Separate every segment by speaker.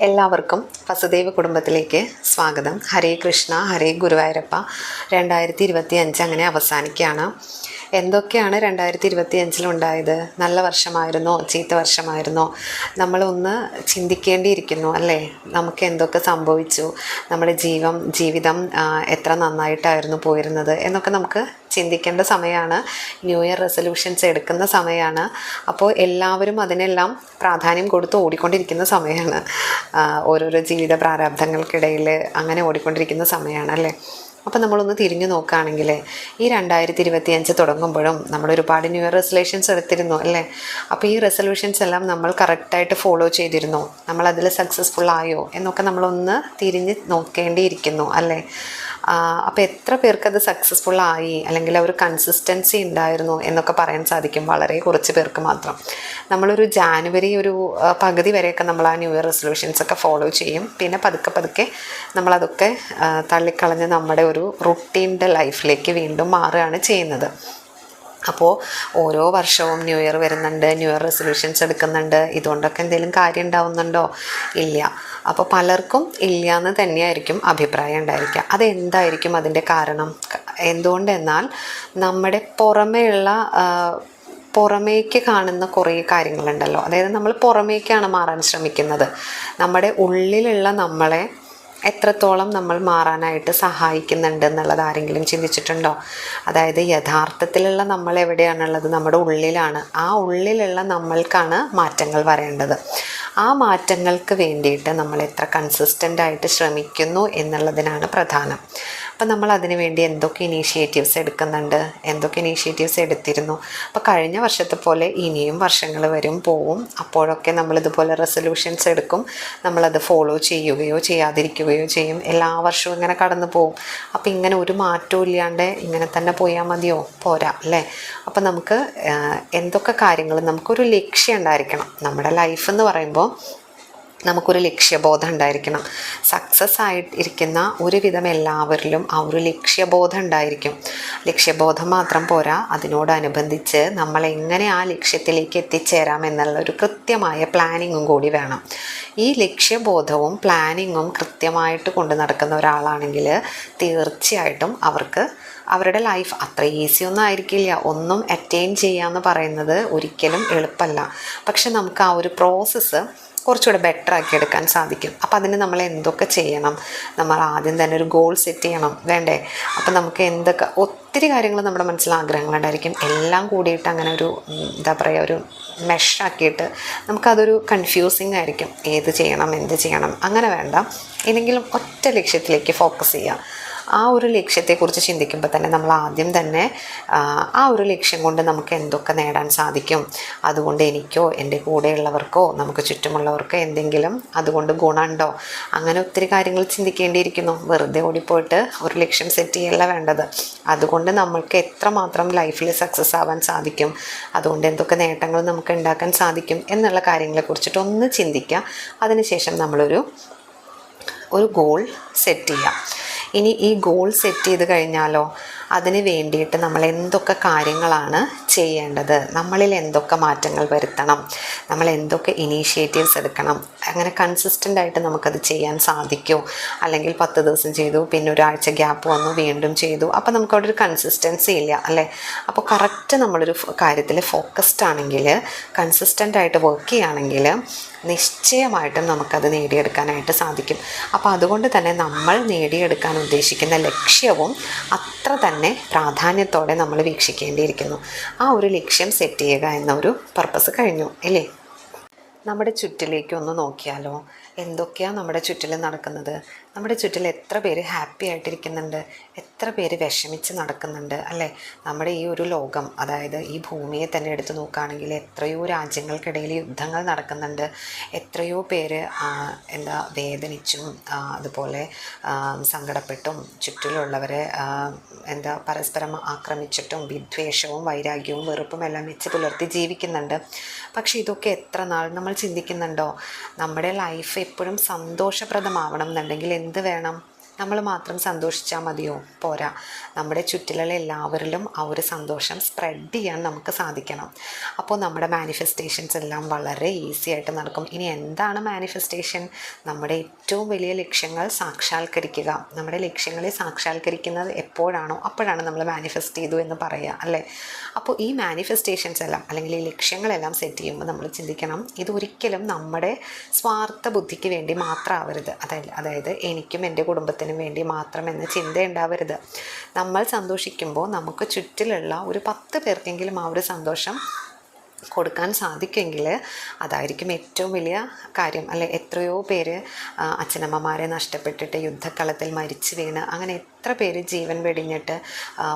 Speaker 1: എല്ലാവർക്കും വസുദേവ കുടുംബത്തിലേക്ക് സ്വാഗതം. ഹരേ കൃഷ്ണ ഹരേ ഗുരുവായൂരപ്പ. രണ്ടായിരത്തി ഇരുപത്തി അഞ്ച് അങ്ങനെ അവസാനിക്കുകയാണ്. എന്തൊക്കെയാണ് രണ്ടായിരത്തി ഇരുപത്തി അഞ്ചിലുണ്ടായത് നല്ല വർഷമായിരുന്നോ? ചീത്ത വർഷമായിരുന്നോ? നമ്മളൊന്ന് ചിന്തിക്കേണ്ടിയിരിക്കുന്നു അല്ലേ? നമുക്ക് എന്തൊക്കെ സംഭവിച്ചു? നമ്മുടെ ജീവം ജീവിതം എത്ര നന്നായിട്ടായിരുന്നു പോയിരുന്നത് എന്നൊക്കെ നമുക്ക് ചിന്തിക്കേണ്ട സമയമാണ്. ന്യൂ ഇയർ റെസൊല്യൂഷൻസ് എടുക്കുന്ന സമയമാണ്. അപ്പോൾ എല്ലാവരും അതിനെല്ലാം പ്രാധാന്യം കൊടുത്ത് ഓടിക്കൊണ്ടിരിക്കുന്ന സമയമാണ്. ഓരോരോ ജീവിത പ്രാരാബ്ധങ്ങൾക്കിടയിൽ അങ്ങനെ ഓടിക്കൊണ്ടിരിക്കുന്ന സമയമാണ് അല്ലേ? അപ്പം നമ്മളൊന്ന് തിരിഞ്ഞു നോക്കുകയാണെങ്കിൽ ഈ രണ്ടായിരത്തി ഇരുപത്തി അഞ്ച് തുടങ്ങുമ്പോഴും നമ്മൾ ഒരുപാട് ന്യൂ ഇയർ റെസൊല്യൂഷൻസ് എടുത്തിരുന്നു അല്ലേ? അപ്പോൾ ഈ റെസൊല്യൂഷൻസ് എല്ലാം നമ്മൾ കറക്റ്റായിട്ട് ഫോളോ ചെയ്തിരുന്നു. നമ്മൾ അതിൽ സക്സസ്ഫുൾ ആയോ എന്നൊക്കെ നമ്മളൊന്ന് തിരിഞ്ഞ് നോക്കേണ്ടിയിരിക്കുന്നു അല്ലേ? അപ്പോൾ എത്ര പേർക്ക് അത് സക്സസ്ഫുൾ ആയി? അല്ലെങ്കിൽ ഒരു കൺസിസ്റ്റൻസി ഉണ്ടായിരുന്നു എന്നൊക്കെ പറയാൻ സാധിക്കും വളരെ കുറച്ച് പേർക്ക് മാത്രം. നമ്മളൊരു ജാനുവരി ഒരു പകുതി വരെയൊക്കെ നമ്മൾ ആ ന്യൂ ഇയർ റെസൊല്യൂഷൻസ് ഒക്കെ ഫോളോ ചെയ്യും. പിന്നെ പതുക്കെ പതുക്കെ നമ്മളതൊക്കെ തള്ളിക്കളഞ്ഞ് നമ്മുടെ ഒരു റുട്ടീന്റെ ലൈഫിലേക്ക് വീണ്ടും മാറുകയാണ് ചെയ്യുന്നത്. അപ്പോൾ ഓരോ വർഷവും ന്യൂ ഇയർ വരുന്നുണ്ട് ന്യൂ ഇയർ റെസൊല്യൂഷൻസ് എടുക്കുന്നുണ്ട്. ഇതുകൊണ്ടൊക്കെ എന്തെങ്കിലും കാര്യം ഉണ്ടാവുന്നുണ്ടോ? ഇല്ല. അപ്പോൾ പലർക്കും ഇല്ല എന്ന് തന്നെയായിരിക്കും അഭിപ്രായം ഉണ്ടായിരിക്കുക. അതെന്തായിരിക്കും അതിന്റെ കാരണം? എന്തുകൊണ്ടെന്നാൽ നമ്മുടെ പുറമേയുള്ള പുറമേക്ക് കാണുന്ന കുറേ കാര്യങ്ങളുണ്ടല്ലോ. അതായത് നമ്മൾ പുറമേക്കാണ് മാറാൻ ശ്രമിക്കുന്നത്. നമ്മുടെ ഉള്ളിലുള്ള നമ്മളെ എത്രത്തോളം നമ്മൾ മാറാനായിട്ട് സഹായിക്കുന്നുണ്ട് എന്നുള്ളത് ആരെങ്കിലും ചിന്തിച്ചിട്ടുണ്ടോ? അതായത് യഥാർത്ഥത്തിലുള്ള നമ്മൾ എവിടെയാണുള്ളത്? നമ്മുടെ ഉള്ളിലാണ്. ആ ഉള്ളിലുള്ള നമ്മൾക്കാണ് മാറ്റങ്ങൾ വരേണ്ടത്. ആ മാറ്റങ്ങൾക്ക് വേണ്ടിയിട്ട് നമ്മൾ എത്ര കൺസിസ്റ്റന്റ് ആയിട്ട് ശ്രമിക്കുന്നു എന്നുള്ളതിനാണ് പ്രധാനം. അപ്പം നമ്മൾ അതിനുവേണ്ടി എന്തൊക്കെ ഇനീഷ്യേറ്റീവ്സ് എടുക്കുന്നുണ്ട്? എന്തൊക്കെ ഇനീഷ്യേറ്റീവ്സ് എടുത്തിരുന്നു? അപ്പോൾ കഴിഞ്ഞ വർഷത്തെ പോലെ ഇനിയും വർഷങ്ങൾ വരും പോവും. അപ്പോഴൊക്കെ നമ്മൾ ഇതുപോലെ റെസൊല്യൂഷൻസ് എടുക്കും. നമ്മളത് ഫോളോ ചെയ്യുകയോ ചെയ്യാതിരിക്കുകയോ ചെയ്യും. എല്ലാ വർഷവും ഇങ്ങനെ കടന്നു പോവും. അപ്പം ഇങ്ങനെ ഒരു മാറ്റവും ഇല്ലാണ്ട് ഇങ്ങനെ തന്നെ പോയാൽ മതിയോ? പോരാ അല്ലേ? അപ്പം നമുക്ക് എന്തൊക്കെ കാര്യങ്ങൾ നമുക്കൊരു ലക്ഷ്യം ഉണ്ടായിരിക്കണം. നമ്മുടെ ലൈഫ് എന്ന് പറയുമ്പോൾ നമുക്കൊരു ലക്ഷ്യബോധം ഉണ്ടായിരിക്കണം. സക്സസ് ആയിട്ടിരിക്കുന്ന ഒരുവിധം എല്ലാവരിലും ആ ഒരു ലക്ഷ്യബോധം ഉണ്ടായിരിക്കും. ലക്ഷ്യബോധം മാത്രം പോരാ. അതിനോടനുബന്ധിച്ച് നമ്മൾ എങ്ങനെ ആ ലക്ഷ്യത്തിലേക്ക് എത്തിച്ചേരാം എന്നുള്ള ഒരു കൃത്യമായ പ്ലാനിങ്ങും കൂടി വേണം. ഈ ലക്ഷ്യബോധവും പ്ലാനിങ്ങും കൃത്യമായിട്ട് കൊണ്ടു നടക്കുന്ന ഒരാളാണെങ്കിൽ തീർച്ചയായിട്ടും അവർക്ക് അവരുടെ ലൈഫ് അത്ര ഈസി ഒന്നും ആയിരിക്കില്ല. ഒന്നും അറ്റൈൻ ചെയ്യാന്ന് പറയുന്നത് ഒരിക്കലും എളുപ്പമല്ല പക്ഷെ നമുക്ക് ആ ഒരു പ്രോസസ്സ് കുറച്ചുകൂടെ ബെറ്റർ ആക്കി എടുക്കാൻ സാധിക്കും. അപ്പോൾ അതിന് നമ്മൾ എന്തൊക്കെ ചെയ്യണം? നമ്മൾ ആദ്യം തന്നെ ഒരു ഗോൾ സെറ്റ് ചെയ്യണം. വേണ്ടേ? അപ്പോൾ നമുക്ക് എന്തൊക്കെ ഒത്തിരി കാര്യങ്ങൾ നമ്മുടെ മനസ്സിൽ ആഗ്രഹങ്ങളുണ്ടായിരിക്കും. എല്ലാം കൂടിയിട്ട് അങ്ങനെ ഒരു എന്താ പറയുക ഒരു മെഷാക്കിയിട്ട് നമുക്കതൊരു കൺഫ്യൂസിങ് ആയിരിക്കും. ഏത് ചെയ്യണം? എന്ത് ചെയ്യണം? അങ്ങനെ വേണ്ട. ഏതെങ്കിലും ഒറ്റ ലക്ഷ്യത്തിലേക്ക് ഫോക്കസ് ചെയ്യുക. ആ ഒരു ലക്ഷ്യത്തെക്കുറിച്ച് ചിന്തിക്കുമ്പോൾ തന്നെ നമ്മൾ ആദ്യം തന്നെ ആ, ഒരു ലക്ഷ്യം കൊണ്ട് നമുക്ക് എന്തൊക്കെ നേടാൻ സാധിക്കും? അതുകൊണ്ട് എനിക്കോ എന്റെ കൂടെയുള്ളവർക്കോ നമുക്ക് ചുറ്റുമുള്ളവർക്കോ എന്തെങ്കിലും അതുകൊണ്ട് ഗുണമുണ്ടോ? അങ്ങനെ ഒത്തിരി കാര്യങ്ങൾ ചിന്തിക്കേണ്ടിയിരിക്കുന്നു. വെറുതെ ഓടിപ്പോയിട്ട് ഒരു ലക്ഷ്യം സെറ്റ് ചെയ്യല്ല വേണ്ടത്. അതുകൊണ്ട് നമ്മൾക്ക് എത്രമാത്രം ലൈഫിൽ സക്സസ് ആവാൻ സാധിക്കും? അതുകൊണ്ട് എന്തൊക്കെ നേട്ടങ്ങൾ നമുക്ക് ഉണ്ടാക്കാൻ സാധിക്കും? എന്നുള്ള കാര്യങ്ങളെക്കുറിച്ചിട്ട് ഒന്ന് ചിന്തിക്കുക അതിനുശേഷം നമ്മളൊരു ഒരു ഗോൾ സെറ്റ് ചെയ്യാം. ഇനി ഈ ഗോൾ സെറ്റ് ചെയ്ത് കഴിഞ്ഞാലോ അതിന് വേണ്ടിയിട്ട് നമ്മൾ എന്തൊക്കെ കാര്യങ്ങളാണ് ചെയ്യേണ്ടത്? നമ്മളിൽ എന്തൊക്കെ മാറ്റങ്ങൾ വരുത്തണം? നമ്മൾ എന്തൊക്കെ ഇനീഷ്യേറ്റീവ്സ് എടുക്കണം? അങ്ങനെ കൺസിസ്റ്റന്റ് ആയിട്ട് നമുക്കത് ചെയ്യാൻ സാധിക്കൂ? അല്ലെങ്കിൽ പത്ത് ദിവസം ചെയ്തു പിന്നെ ഒരാഴ്ച ഗ്യാപ്പ് വന്നു വീണ്ടും ചെയ്തു. അപ്പോൾ നമുക്കവിടെ ഒരു കൺസിസ്റ്റൻസി ഇല്ല അല്ലേ? അപ്പോൾ കറക്റ്റ് നമ്മളൊരു കാര്യത്തിൽ ഫോക്കസ്ഡ് ആണെങ്കിൽ കൺസിസ്റ്റന്റ് ആയിട്ട് വർക്ക് ചെയ്യുകയാണെങ്കിൽ നിശ്ചയമായിട്ടും നമുക്കത് നേടിയെടുക്കാനായിട്ട് സാധിക്കും. അപ്പോൾ അതുകൊണ്ട് തന്നെ നമ്മൾ നേടിയെടുക്കാൻ ഉദ്ദേശിക്കുന്ന ലക്ഷ്യവും അത്ര തന്നെ പ്രാധാന്യത്തോടെ നമ്മൾ വീക്ഷിക്കേണ്ടിയിരിക്കുന്നു. ആ ഒരു ലക്ഷ്യം സെറ്റ് ചെയ്യുക എന്നൊരു പർപ്പസ് കഴിഞ്ഞു അല്ലേ? നമ്മുടെ ചുറ്റിലേക്കൊന്ന് നോക്കിയാലോ? എന്തൊക്കെയാണ് നമ്മുടെ ചുറ്റിൽ നടക്കുന്നത്? നമ്മുടെ ചുറ്റിൽ എത്ര പേര് ഹാപ്പി ആയിട്ടിരിക്കുന്നുണ്ട്? എത്ര പേര് വിഷമിച്ച് നടക്കുന്നുണ്ട്? അല്ലേ? നമ്മുടെ ഈ ഒരു ലോകം അതായത് ഈ ഭൂമിയെ തന്നെ എടുത്ത് നോക്കുകയാണെങ്കിൽ എത്രയോ രാജ്യങ്ങൾക്കിടയിൽ യുദ്ധങ്ങൾ നടക്കുന്നുണ്ട്. എത്രയോ പേര് എന്താ വേദനിച്ചും അതുപോലെ സങ്കടപ്പെട്ടും ചുറ്റിലുള്ളവരെ എന്താ പരസ്പരം ആക്രമിച്ചിട്ടും വിദ്വേഷവും വൈരാഗ്യവും വെറുപ്പും എല്ലാം വെച്ച് പുലർത്തി ജീവിക്കുന്നുണ്ട്. പക്ഷേ ഇതൊക്കെ എത്ര നാൾ നമ്മൾ ചിന്തിക്കുന്നുണ്ടോ? നമ്മുടെ ലൈഫ് എപ്പോഴും സന്തോഷപ്രദമാവണം എന്നുണ്ടെങ്കിൽ എന്ത് വേണം? നമ്മൾ മാത്രം സന്തോഷിച്ചാൽ മതിയോ? പോരാ. നമ്മുടെ ചുറ്റിലുള്ള എല്ലാവരിലും ആ ഒരു സന്തോഷം സ്പ്രെഡ് ചെയ്യാൻ നമുക്ക് സാധിക്കണം. അപ്പോൾ നമ്മുടെ മാനിഫെസ്റ്റേഷൻസ് എല്ലാം വളരെ ഈസി ആയിട്ട് നടക്കും. ഇനി എന്താണ് മാനിഫെസ്റ്റേഷൻ നമ്മുടെ ഏറ്റവും വലിയ ലക്ഷ്യങ്ങൾ സാക്ഷാത്കരിക്കുക. നമ്മുടെ ലക്ഷ്യങ്ങളെ സാക്ഷാത്കരിക്കുന്നത് എപ്പോഴാണോ അപ്പോഴാണ് നമ്മൾ മാനിഫെസ്റ്റ് ചെയ്തു എന്ന് പറയുക അല്ലേ? അപ്പോൾ ഈ മാനിഫെസ്റ്റേഷൻസ് എല്ലാം അല്ലെങ്കിൽ ഈ ലക്ഷ്യങ്ങളെല്ലാം സെറ്റ് ചെയ്യുമ്പോൾ നമ്മൾ ചിന്തിക്കണം ഇതൊരിക്കലും നമ്മുടെ സ്വാർത്ഥ ബുദ്ധിക്ക് വേണ്ടി മാത്രമാവരുത് അതായത് അതായത് എനിക്കും എന്റെ കുടുംബത്തിനും വേണ്ടി മാത്രം എന്ന ചിന്ത ഉണ്ടാവരുത് നമ്മൾ സന്തോഷിക്കുമ്പോൾ നമുക്ക് ചുറ്റിലുള്ള ഒരു പത്ത് പേർക്കെങ്കിലും ആ ഒരു സന്തോഷം കൊടുക്കാൻ സാധിക്കുമെങ്കിൽ അതായിരിക്കും ഏറ്റവും വലിയ കാര്യം. അല്ലെ എത്രയോ പേര് അച്ഛനമ്മമാരെ നഷ്ടപ്പെട്ടിട്ട് യുദ്ധക്കളത്തിൽ മരിച്ചു വീണ് അങ്ങനെ എത്ര പേര് ജീവൻ വെടിഞ്ഞിട്ട്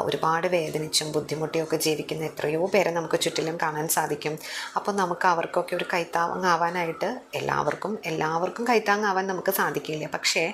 Speaker 1: ഒരുപാട് വേദനിച്ചും ബുദ്ധിമുട്ടിയൊക്കെ ജീവിക്കുന്ന എത്രയോ പേരെ നമുക്ക് ചുറ്റിലും കാണാൻ സാധിക്കും. അപ്പോൾ നമുക്ക് അവർക്കൊക്കെ ഒരു കൈത്താങ്ങാവാനായിട്ട് എല്ലാവർക്കും എല്ലാവർക്കും കൈത്താങ്ങാവാൻ നമുക്ക് സാധിക്കില്ല. പക്ഷേ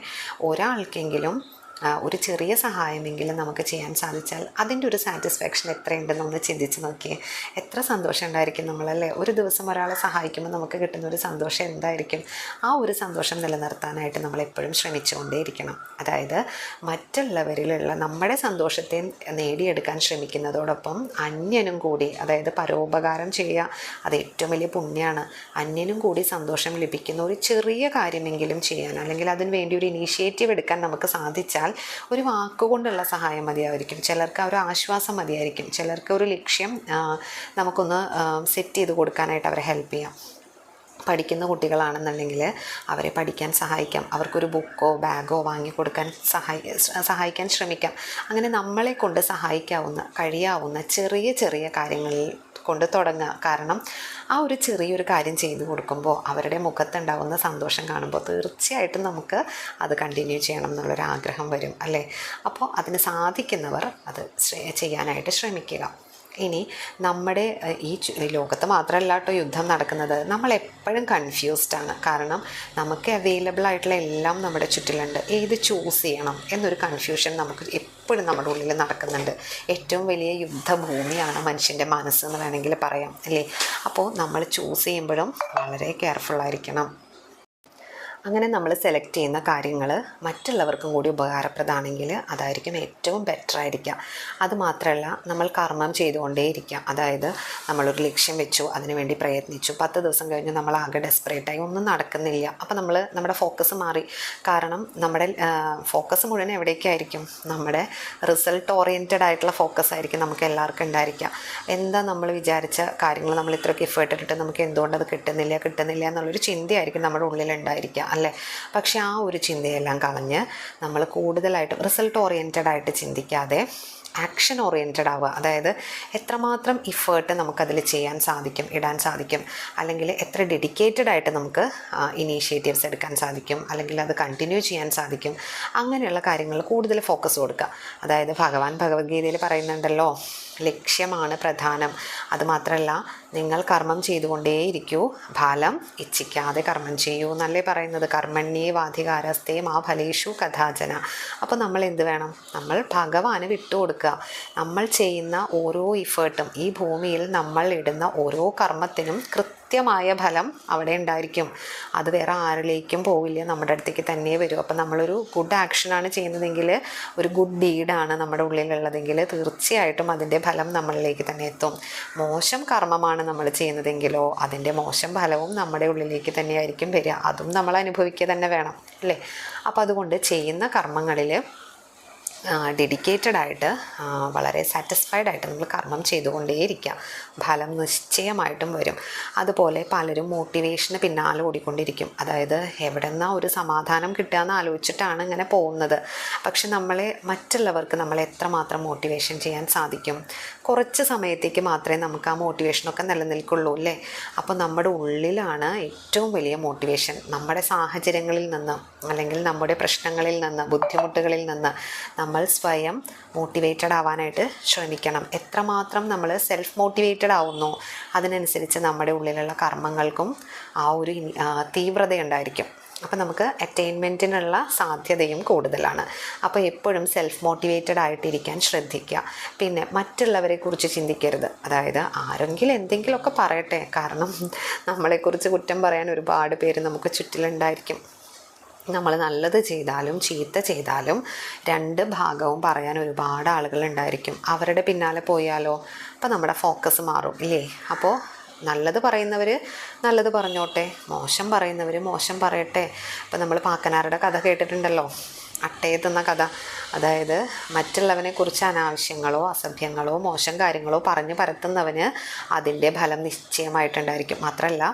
Speaker 1: ഒരാൾക്കെങ്കിലും ഒരു ചെറിയ സഹായമെങ്കിലും നമുക്ക് ചെയ്യാൻ സാധിച്ചാൽ അതിന്റെ ഒരു സാറ്റിസ്ഫാക്ഷൻ എത്രയുണ്ടെന്ന് ഒന്ന് ചിന്തിച്ച് നോക്കിയേ എത്ര സന്തോഷം ഉണ്ടായിരിക്കും നമ്മളല്ലേ? ഒരു ദിവസം ഒരാളെ സഹായിക്കുമ്പോൾ നമുക്ക് കിട്ടുന്ന ഒരു സന്തോഷം എന്തായിരിക്കും? ആ ഒരു സന്തോഷം നിലനിർത്താനായിട്ട് നമ്മൾ എപ്പോഴും ശ്രമിച്ചുകൊണ്ടേയിരിക്കണം. അതായത് മറ്റുള്ളവരിലുള്ള നമ്മുടെ സന്തോഷത്തെ നേടിയെടുക്കാൻ ശ്രമിക്കുന്നതോടൊപ്പം അന്യനും കൂടി അതായത് പരോപകാരം ചെയ്യുക അത് ഏറ്റവും വലിയ പുണ്യമാണ് അന്യനും കൂടി സന്തോഷം ലഭിക്കുന്ന ഒരു ചെറിയ കാര്യമെങ്കിലും ചെയ്യാൻ അല്ലെങ്കിൽ അതിന് വേണ്ടി ഒരു ഇനീഷ്യേറ്റീവ് എടുക്കാൻ നമുക്ക് സാധിച്ചാൽ ഒരു വാക്കുകൊണ്ടുള്ള സഹായം മതിയായിരിക്കും. ചിലർക്ക് ഒരു ആശ്വാസം മതിയായിരിക്കും. ചിലർക്ക് ഒരു ലക്ഷ്യം നമുക്കൊന്ന് സെറ്റ് ചെയ്ത് കൊടുക്കാനായിട്ട് അവരെ ഹെൽപ്പ് ചെയ്യാം. പഠിക്കുന്ന കുട്ടികളാണെന്നുണ്ടെങ്കിൽ അവരെ പഠിക്കാൻ സഹായിക്കാം. അവർക്കൊരു ബുക്കോ ബാഗോ വാങ്ങിക്കൊടുക്കാൻ സഹായി സഹായിക്കാൻ ശ്രമിക്കാം. അങ്ങനെ നമ്മളെ കൊണ്ട് സഹായിക്കാവുന്ന കഴിയാവുന്ന ചെറിയ ചെറിയ കാര്യങ്ങളിൽ കൊണ്ട് തുടങ്ങുക കാരണം ആ ഒരു ചെറിയൊരു കാര്യം ചെയ്തു കൊടുക്കുമ്പോൾ അവരുടെ മുഖത്തുണ്ടാകുന്ന സന്തോഷം കാണുമ്പോൾ തീർച്ചയായിട്ടും നമുക്ക് അത് കണ്ടിന്യൂ ചെയ്യണം എന്നുള്ളൊരു ആഗ്രഹം വരും അല്ലേ? അപ്പോൾ അതിന് സാധിക്കുന്നവർ അത് ചെയ്യാനായിട്ട് ശ്രമിക്കുക. ഇനി നമ്മുടെ ഈ ലോകത്ത് മാത്രമല്ല കേട്ടോ യുദ്ധം നടക്കുന്നത്. നമ്മൾ എപ്പോഴും കൺഫ്യൂസ്ഡ് ആണ്. കാരണം നമുക്ക് അവൈലബിൾ ആയിട്ടുള്ള എല്ലാം നമ്മുടെ ചുറ്റിലുണ്ട്. ഏത് ചൂസ് ചെയ്യണം എന്നൊരു കൺഫ്യൂഷൻ നമുക്ക് എപ്പോഴും നമ്മുടെ ഉള്ളിൽ നടക്കുന്നുണ്ട്. ഏറ്റവും വലിയ യുദ്ധഭൂമിയാണ് മനുഷ്യന്റെ മനസ്സെന്ന് വേണമെങ്കിൽ പറയാം അല്ലേ? അപ്പോൾ നമ്മൾ ചൂസ് ചെയ്യുമ്പോഴും വളരെ കെയർഫുള്ളായിരിക്കണം അങ്ങനെ നമ്മൾ സെലക്ട് ചെയ്യുന്ന കാര്യങ്ങൾ മറ്റുള്ളവർക്കും കൂടി ഉപകാരപ്രദമാണെങ്കിൽ അതായിരിക്കും ഏറ്റവും ബെറ്റർ ആയിരിക്കുക അതുമാത്രമല്ല നമ്മൾ കർമ്മം ചെയ്തുകൊണ്ടേയിരിക്കുക അതായത് നമ്മളൊരു ലക്ഷ്യം വെച്ചു അതിനുവേണ്ടി പ്രയത്നിച്ചു. പത്ത് ദിവസം കഴിഞ്ഞ് നമ്മൾ ആകെ ഡെസ്പറേറ്റായി ഒന്നും നടക്കുന്നില്ല. അപ്പോൾ നമ്മൾ നമ്മുടെ ഫോക്കസ് മാറി. കാരണം നമ്മുടെ ഫോക്കസ് മുഴുവൻ എവിടേക്കായിരിക്കും നമ്മുടെ റിസൾട്ട് ഓറിയന്റഡ് ആയിട്ടുള്ള ഫോക്കസ് ആയിരിക്കും നമുക്ക് എല്ലാവർക്കും ഉണ്ടായിരിക്കുക എന്താ നമ്മൾ വിചാരിച്ച കാര്യങ്ങൾ നമ്മൾ ഇത്രയ്ക്ക് എഫേർട്ട് ഇട്ടിട്ട് നമുക്ക് എന്തുകൊണ്ട് അത് കിട്ടുന്നില്ല കിട്ടുന്നില്ല എന്നുള്ളൊരു ചിന്തയായിരിക്കും നമ്മുടെ ഉള്ളിൽ ഉണ്ടായിരിക്കുക അല്ലേ? പക്ഷെ ആ ഒരു ചിന്തയെല്ലാം കളഞ്ഞ് നമ്മൾ കൂടുതലായിട്ട് റിസൾട്ട് ഓറിയന്റഡ് ആയിട്ട് ചിന്തിക്കാതെ ആക്ഷൻ ഓറിയന്റഡ് ആവുക. അതായത് എത്രമാത്രം ഇഫേർട്ട് നമുക്കതിൽ ചെയ്യാൻ സാധിക്കും ഇടാൻ സാധിക്കും അല്ലെങ്കിൽ എത്ര ഡെഡിക്കേറ്റഡ് ആയിട്ട് നമുക്ക് ഇനീഷ്യേറ്റീവ്സ് എടുക്കാൻ സാധിക്കും അല്ലെങ്കിൽ അത് കണ്ടിന്യൂ ചെയ്യാൻ സാധിക്കും. അങ്ങനെയുള്ള കാര്യങ്ങൾ കൂടുതൽ ഫോക്കസ് കൊടുക്കുക. അതായത് ഭഗവാൻ ഭഗവത്ഗീതയിൽ പറയുന്നുണ്ടല്ലോ ലക്ഷ്യമാണ് പ്രധാനം. അതുമാത്രമല്ല നിങ്ങൾ കർമ്മം ചെയ്തുകൊണ്ടേയിരിക്കൂ. ഫലം ഇച്ഛിക്കാതെ കർമ്മം ചെയ്യൂ എന്നല്ലേ പറയുന്നത്. കർമ്മണ്യേ വാധികാരസ്ഥേ മാ ഫലേഷു കഥാചന. അപ്പോൾ നമ്മൾ എന്ത് വേണം? നമ്മൾ ഭഗവാന് വിട്ടുകൊടുക്കുക. നമ്മൾ ചെയ്യുന്ന ഓരോ ഇഫേർട്ടും ഈ ഭൂമിയിൽ നമ്മൾ ഇടുന്ന ഓരോ കർമ്മത്തിനും കൃത്യമായ ഫലം അവിടെ ഉണ്ടായിരിക്കും. അത് വേറെ ആരിലേക്കും പോവില്ല. നമ്മുടെ അടുത്തേക്ക് തന്നെ വരും. അപ്പം നമ്മളൊരു ഗുഡ് ആക്ഷനാണ് ചെയ്യുന്നതെങ്കിൽ ഒരു ഗുഡ് ഡീഡാണ് നമ്മുടെ ഉള്ളിലുള്ളതെങ്കിൽ തീർച്ചയായിട്ടും അതിന്റെ ഫലം നമ്മളിലേക്ക് തന്നെ എത്തും. മോശം കർമ്മമാണ് നമ്മൾ ചെയ്യുന്നതെങ്കിലോ അതിന്റെ മോശം ഫലവും നമ്മുടെ ഉള്ളിലേക്ക് തന്നെയായിരിക്കും വരിക. അതും നമ്മൾ അനുഭവിക്കുക തന്നെ വേണം അല്ലേ? അപ്പോൾ അതുകൊണ്ട് ചെയ്യുന്ന കർമ്മങ്ങളിൽ ഡെഡിക്കേറ്റഡ് ആയിട്ട് വളരെ സാറ്റിസ്ഫൈഡ് ആയിട്ട് നമ്മൾ കർമ്മം ചെയ്തുകൊണ്ടേയിരിക്കുക ഫലം നിശ്ചയമായിട്ടും വരും. അതുപോലെ പലരും മോട്ടിവേഷന് പിന്നാലെ ഓടിക്കൊണ്ടിരിക്കും. അതായത് എവിടെ നിന്നാ ഒരു സമാധാനം കിട്ടുക എന്ന് ആലോചിച്ചിട്ടാണ് ഇങ്ങനെ പോകുന്നത്. പക്ഷെ നമ്മളെ മറ്റുള്ളവർക്ക് നമ്മളെ എത്രമാത്രം മോട്ടിവേഷൻ ചെയ്യാൻ സാധിക്കും? കുറച്ച് സമയത്തേക്ക് മാത്രമേ നമുക്ക് ആ മോട്ടിവേഷനൊക്കെ നിലനിൽക്കുള്ളൂ അല്ലേ? അപ്പോൾ നമ്മുടെ ഉള്ളിലാണ് ഏറ്റവും വലിയ മോട്ടിവേഷൻ നമ്മുടെ സാഹചര്യങ്ങളിൽ നിന്ന് അല്ലെങ്കിൽ നമ്മുടെ പ്രശ്നങ്ങളിൽ നിന്ന് ബുദ്ധിമുട്ടുകളിൽ നിന്ന് നമ്മൾ സ്വയം മോട്ടിവേറ്റഡ് ആവാനായിട്ട് ശ്രമിക്കണം. എത്രമാത്രം നമ്മൾ സെൽഫ് മോട്ടിവേറ്റഡ് ആവുന്നു അതിനനുസരിച്ച് നമ്മുടെ ഉള്ളിലുള്ള കർമ്മങ്ങൾക്കും ആ ഒരു തീവ്രതയുണ്ടായിരിക്കും. അപ്പോൾ നമുക്ക് അറ്റൈൻമെന്റിനുള്ള സാധ്യതയും കൂടുതലാണ്. അപ്പോൾ എപ്പോഴും സെൽഫ് മോട്ടിവേറ്റഡ് ആയിട്ടിരിക്കാൻ ശ്രദ്ധിക്കുക. പിന്നെ മറ്റുള്ളവരെ കുറിച്ച് ചിന്തിക്കരുത്. അതായത് ആരെങ്കിലും എന്തെങ്കിലുമൊക്കെ പറയട്ടെ. കാരണം നമ്മളെക്കുറിച്ച് കുറ്റം പറയാൻ ഒരുപാട് പേര് നമുക്ക് ചുറ്റിലുണ്ടായിരിക്കും. നമ്മൾ നല്ലത് ചെയ്താലും ചീത്ത ചെയ്താലും രണ്ട് ഭാഗവും പറയാൻ ഒരുപാട് ആളുകൾ ഉണ്ടായിരിക്കും. അവരുടെ പിന്നാലെ പോയാലോ? അപ്പോൾ നമ്മുടെ ഫോക്കസ് മാറും ഇല്ലേ? അപ്പോൾ നല്ലത് പറയുന്നവർ നല്ലത് പറഞ്ഞോട്ടെ. മോശം പറയുന്നവർ മോശം പറയട്ടെ. അപ്പോൾ നമ്മൾ പാക്കനാരുടെ കഥ കേട്ടിട്ടുണ്ടല്ലോ. അട്ടയത്തുന്ന കഥ. അതായത് മറ്റുള്ളവനെ കുറിച്ച് അനാവശ്യങ്ങളോ അസഭ്യങ്ങളോ മോശം കാര്യങ്ങളോ പറഞ്ഞ് പരത്തുന്നവന് അതിന്റെ ഫലം നിശ്ചയമായിട്ടുണ്ടായിരിക്കും. മാത്രമല്ല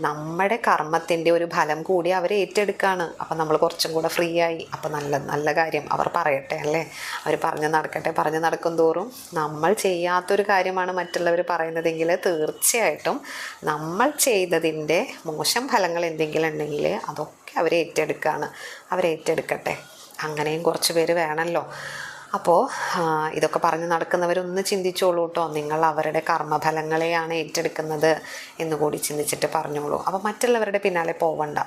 Speaker 1: നമ്മുടെ കർമ്മത്തിന്റെ ഒരു ഫലം കൂടി അവരെ ഏറ്റെടുക്കുകയാണ് അപ്പം നമ്മൾ കുറച്ചും കൂടെ ഫ്രീ ആയി. അപ്പം നല്ല നല്ല കാര്യം അവർ പറയട്ടെ അല്ലേ? അവർ പറഞ്ഞു നടക്കട്ടെ പറഞ്ഞു നടക്കും തോറും നമ്മൾ ചെയ്യാത്തൊരു കാര്യമാണ് മറ്റുള്ളവർ പറയുന്നതെങ്കിൽ തീർച്ചയായിട്ടും നമ്മൾ ചെയ്തതിന്റെ മോശം ഫലങ്ങൾ എന്തെങ്കിലും ഉണ്ടെങ്കിൽ അതൊക്കെ അവർ ഏറ്റെടുക്കട്ടെ. അങ്ങനെയും കുറച്ച് പേര് വേണമല്ലോ അപ്പോൾ ഇതൊക്കെ പറഞ്ഞ് നടക്കുന്നവരൊന്ന് ചിന്തിച്ചോളൂ കേട്ടോ നിങ്ങൾ അവരുടെ കർമ്മഫലങ്ങളെയാണ് ഏറ്റെടുക്കുന്നത് എന്ന് കൂടി ചിന്തിച്ചിട്ട് പറഞ്ഞോളൂ. അപ്പോൾ മറ്റുള്ളവരുടെ പിന്നാലെ പോവണ്ട.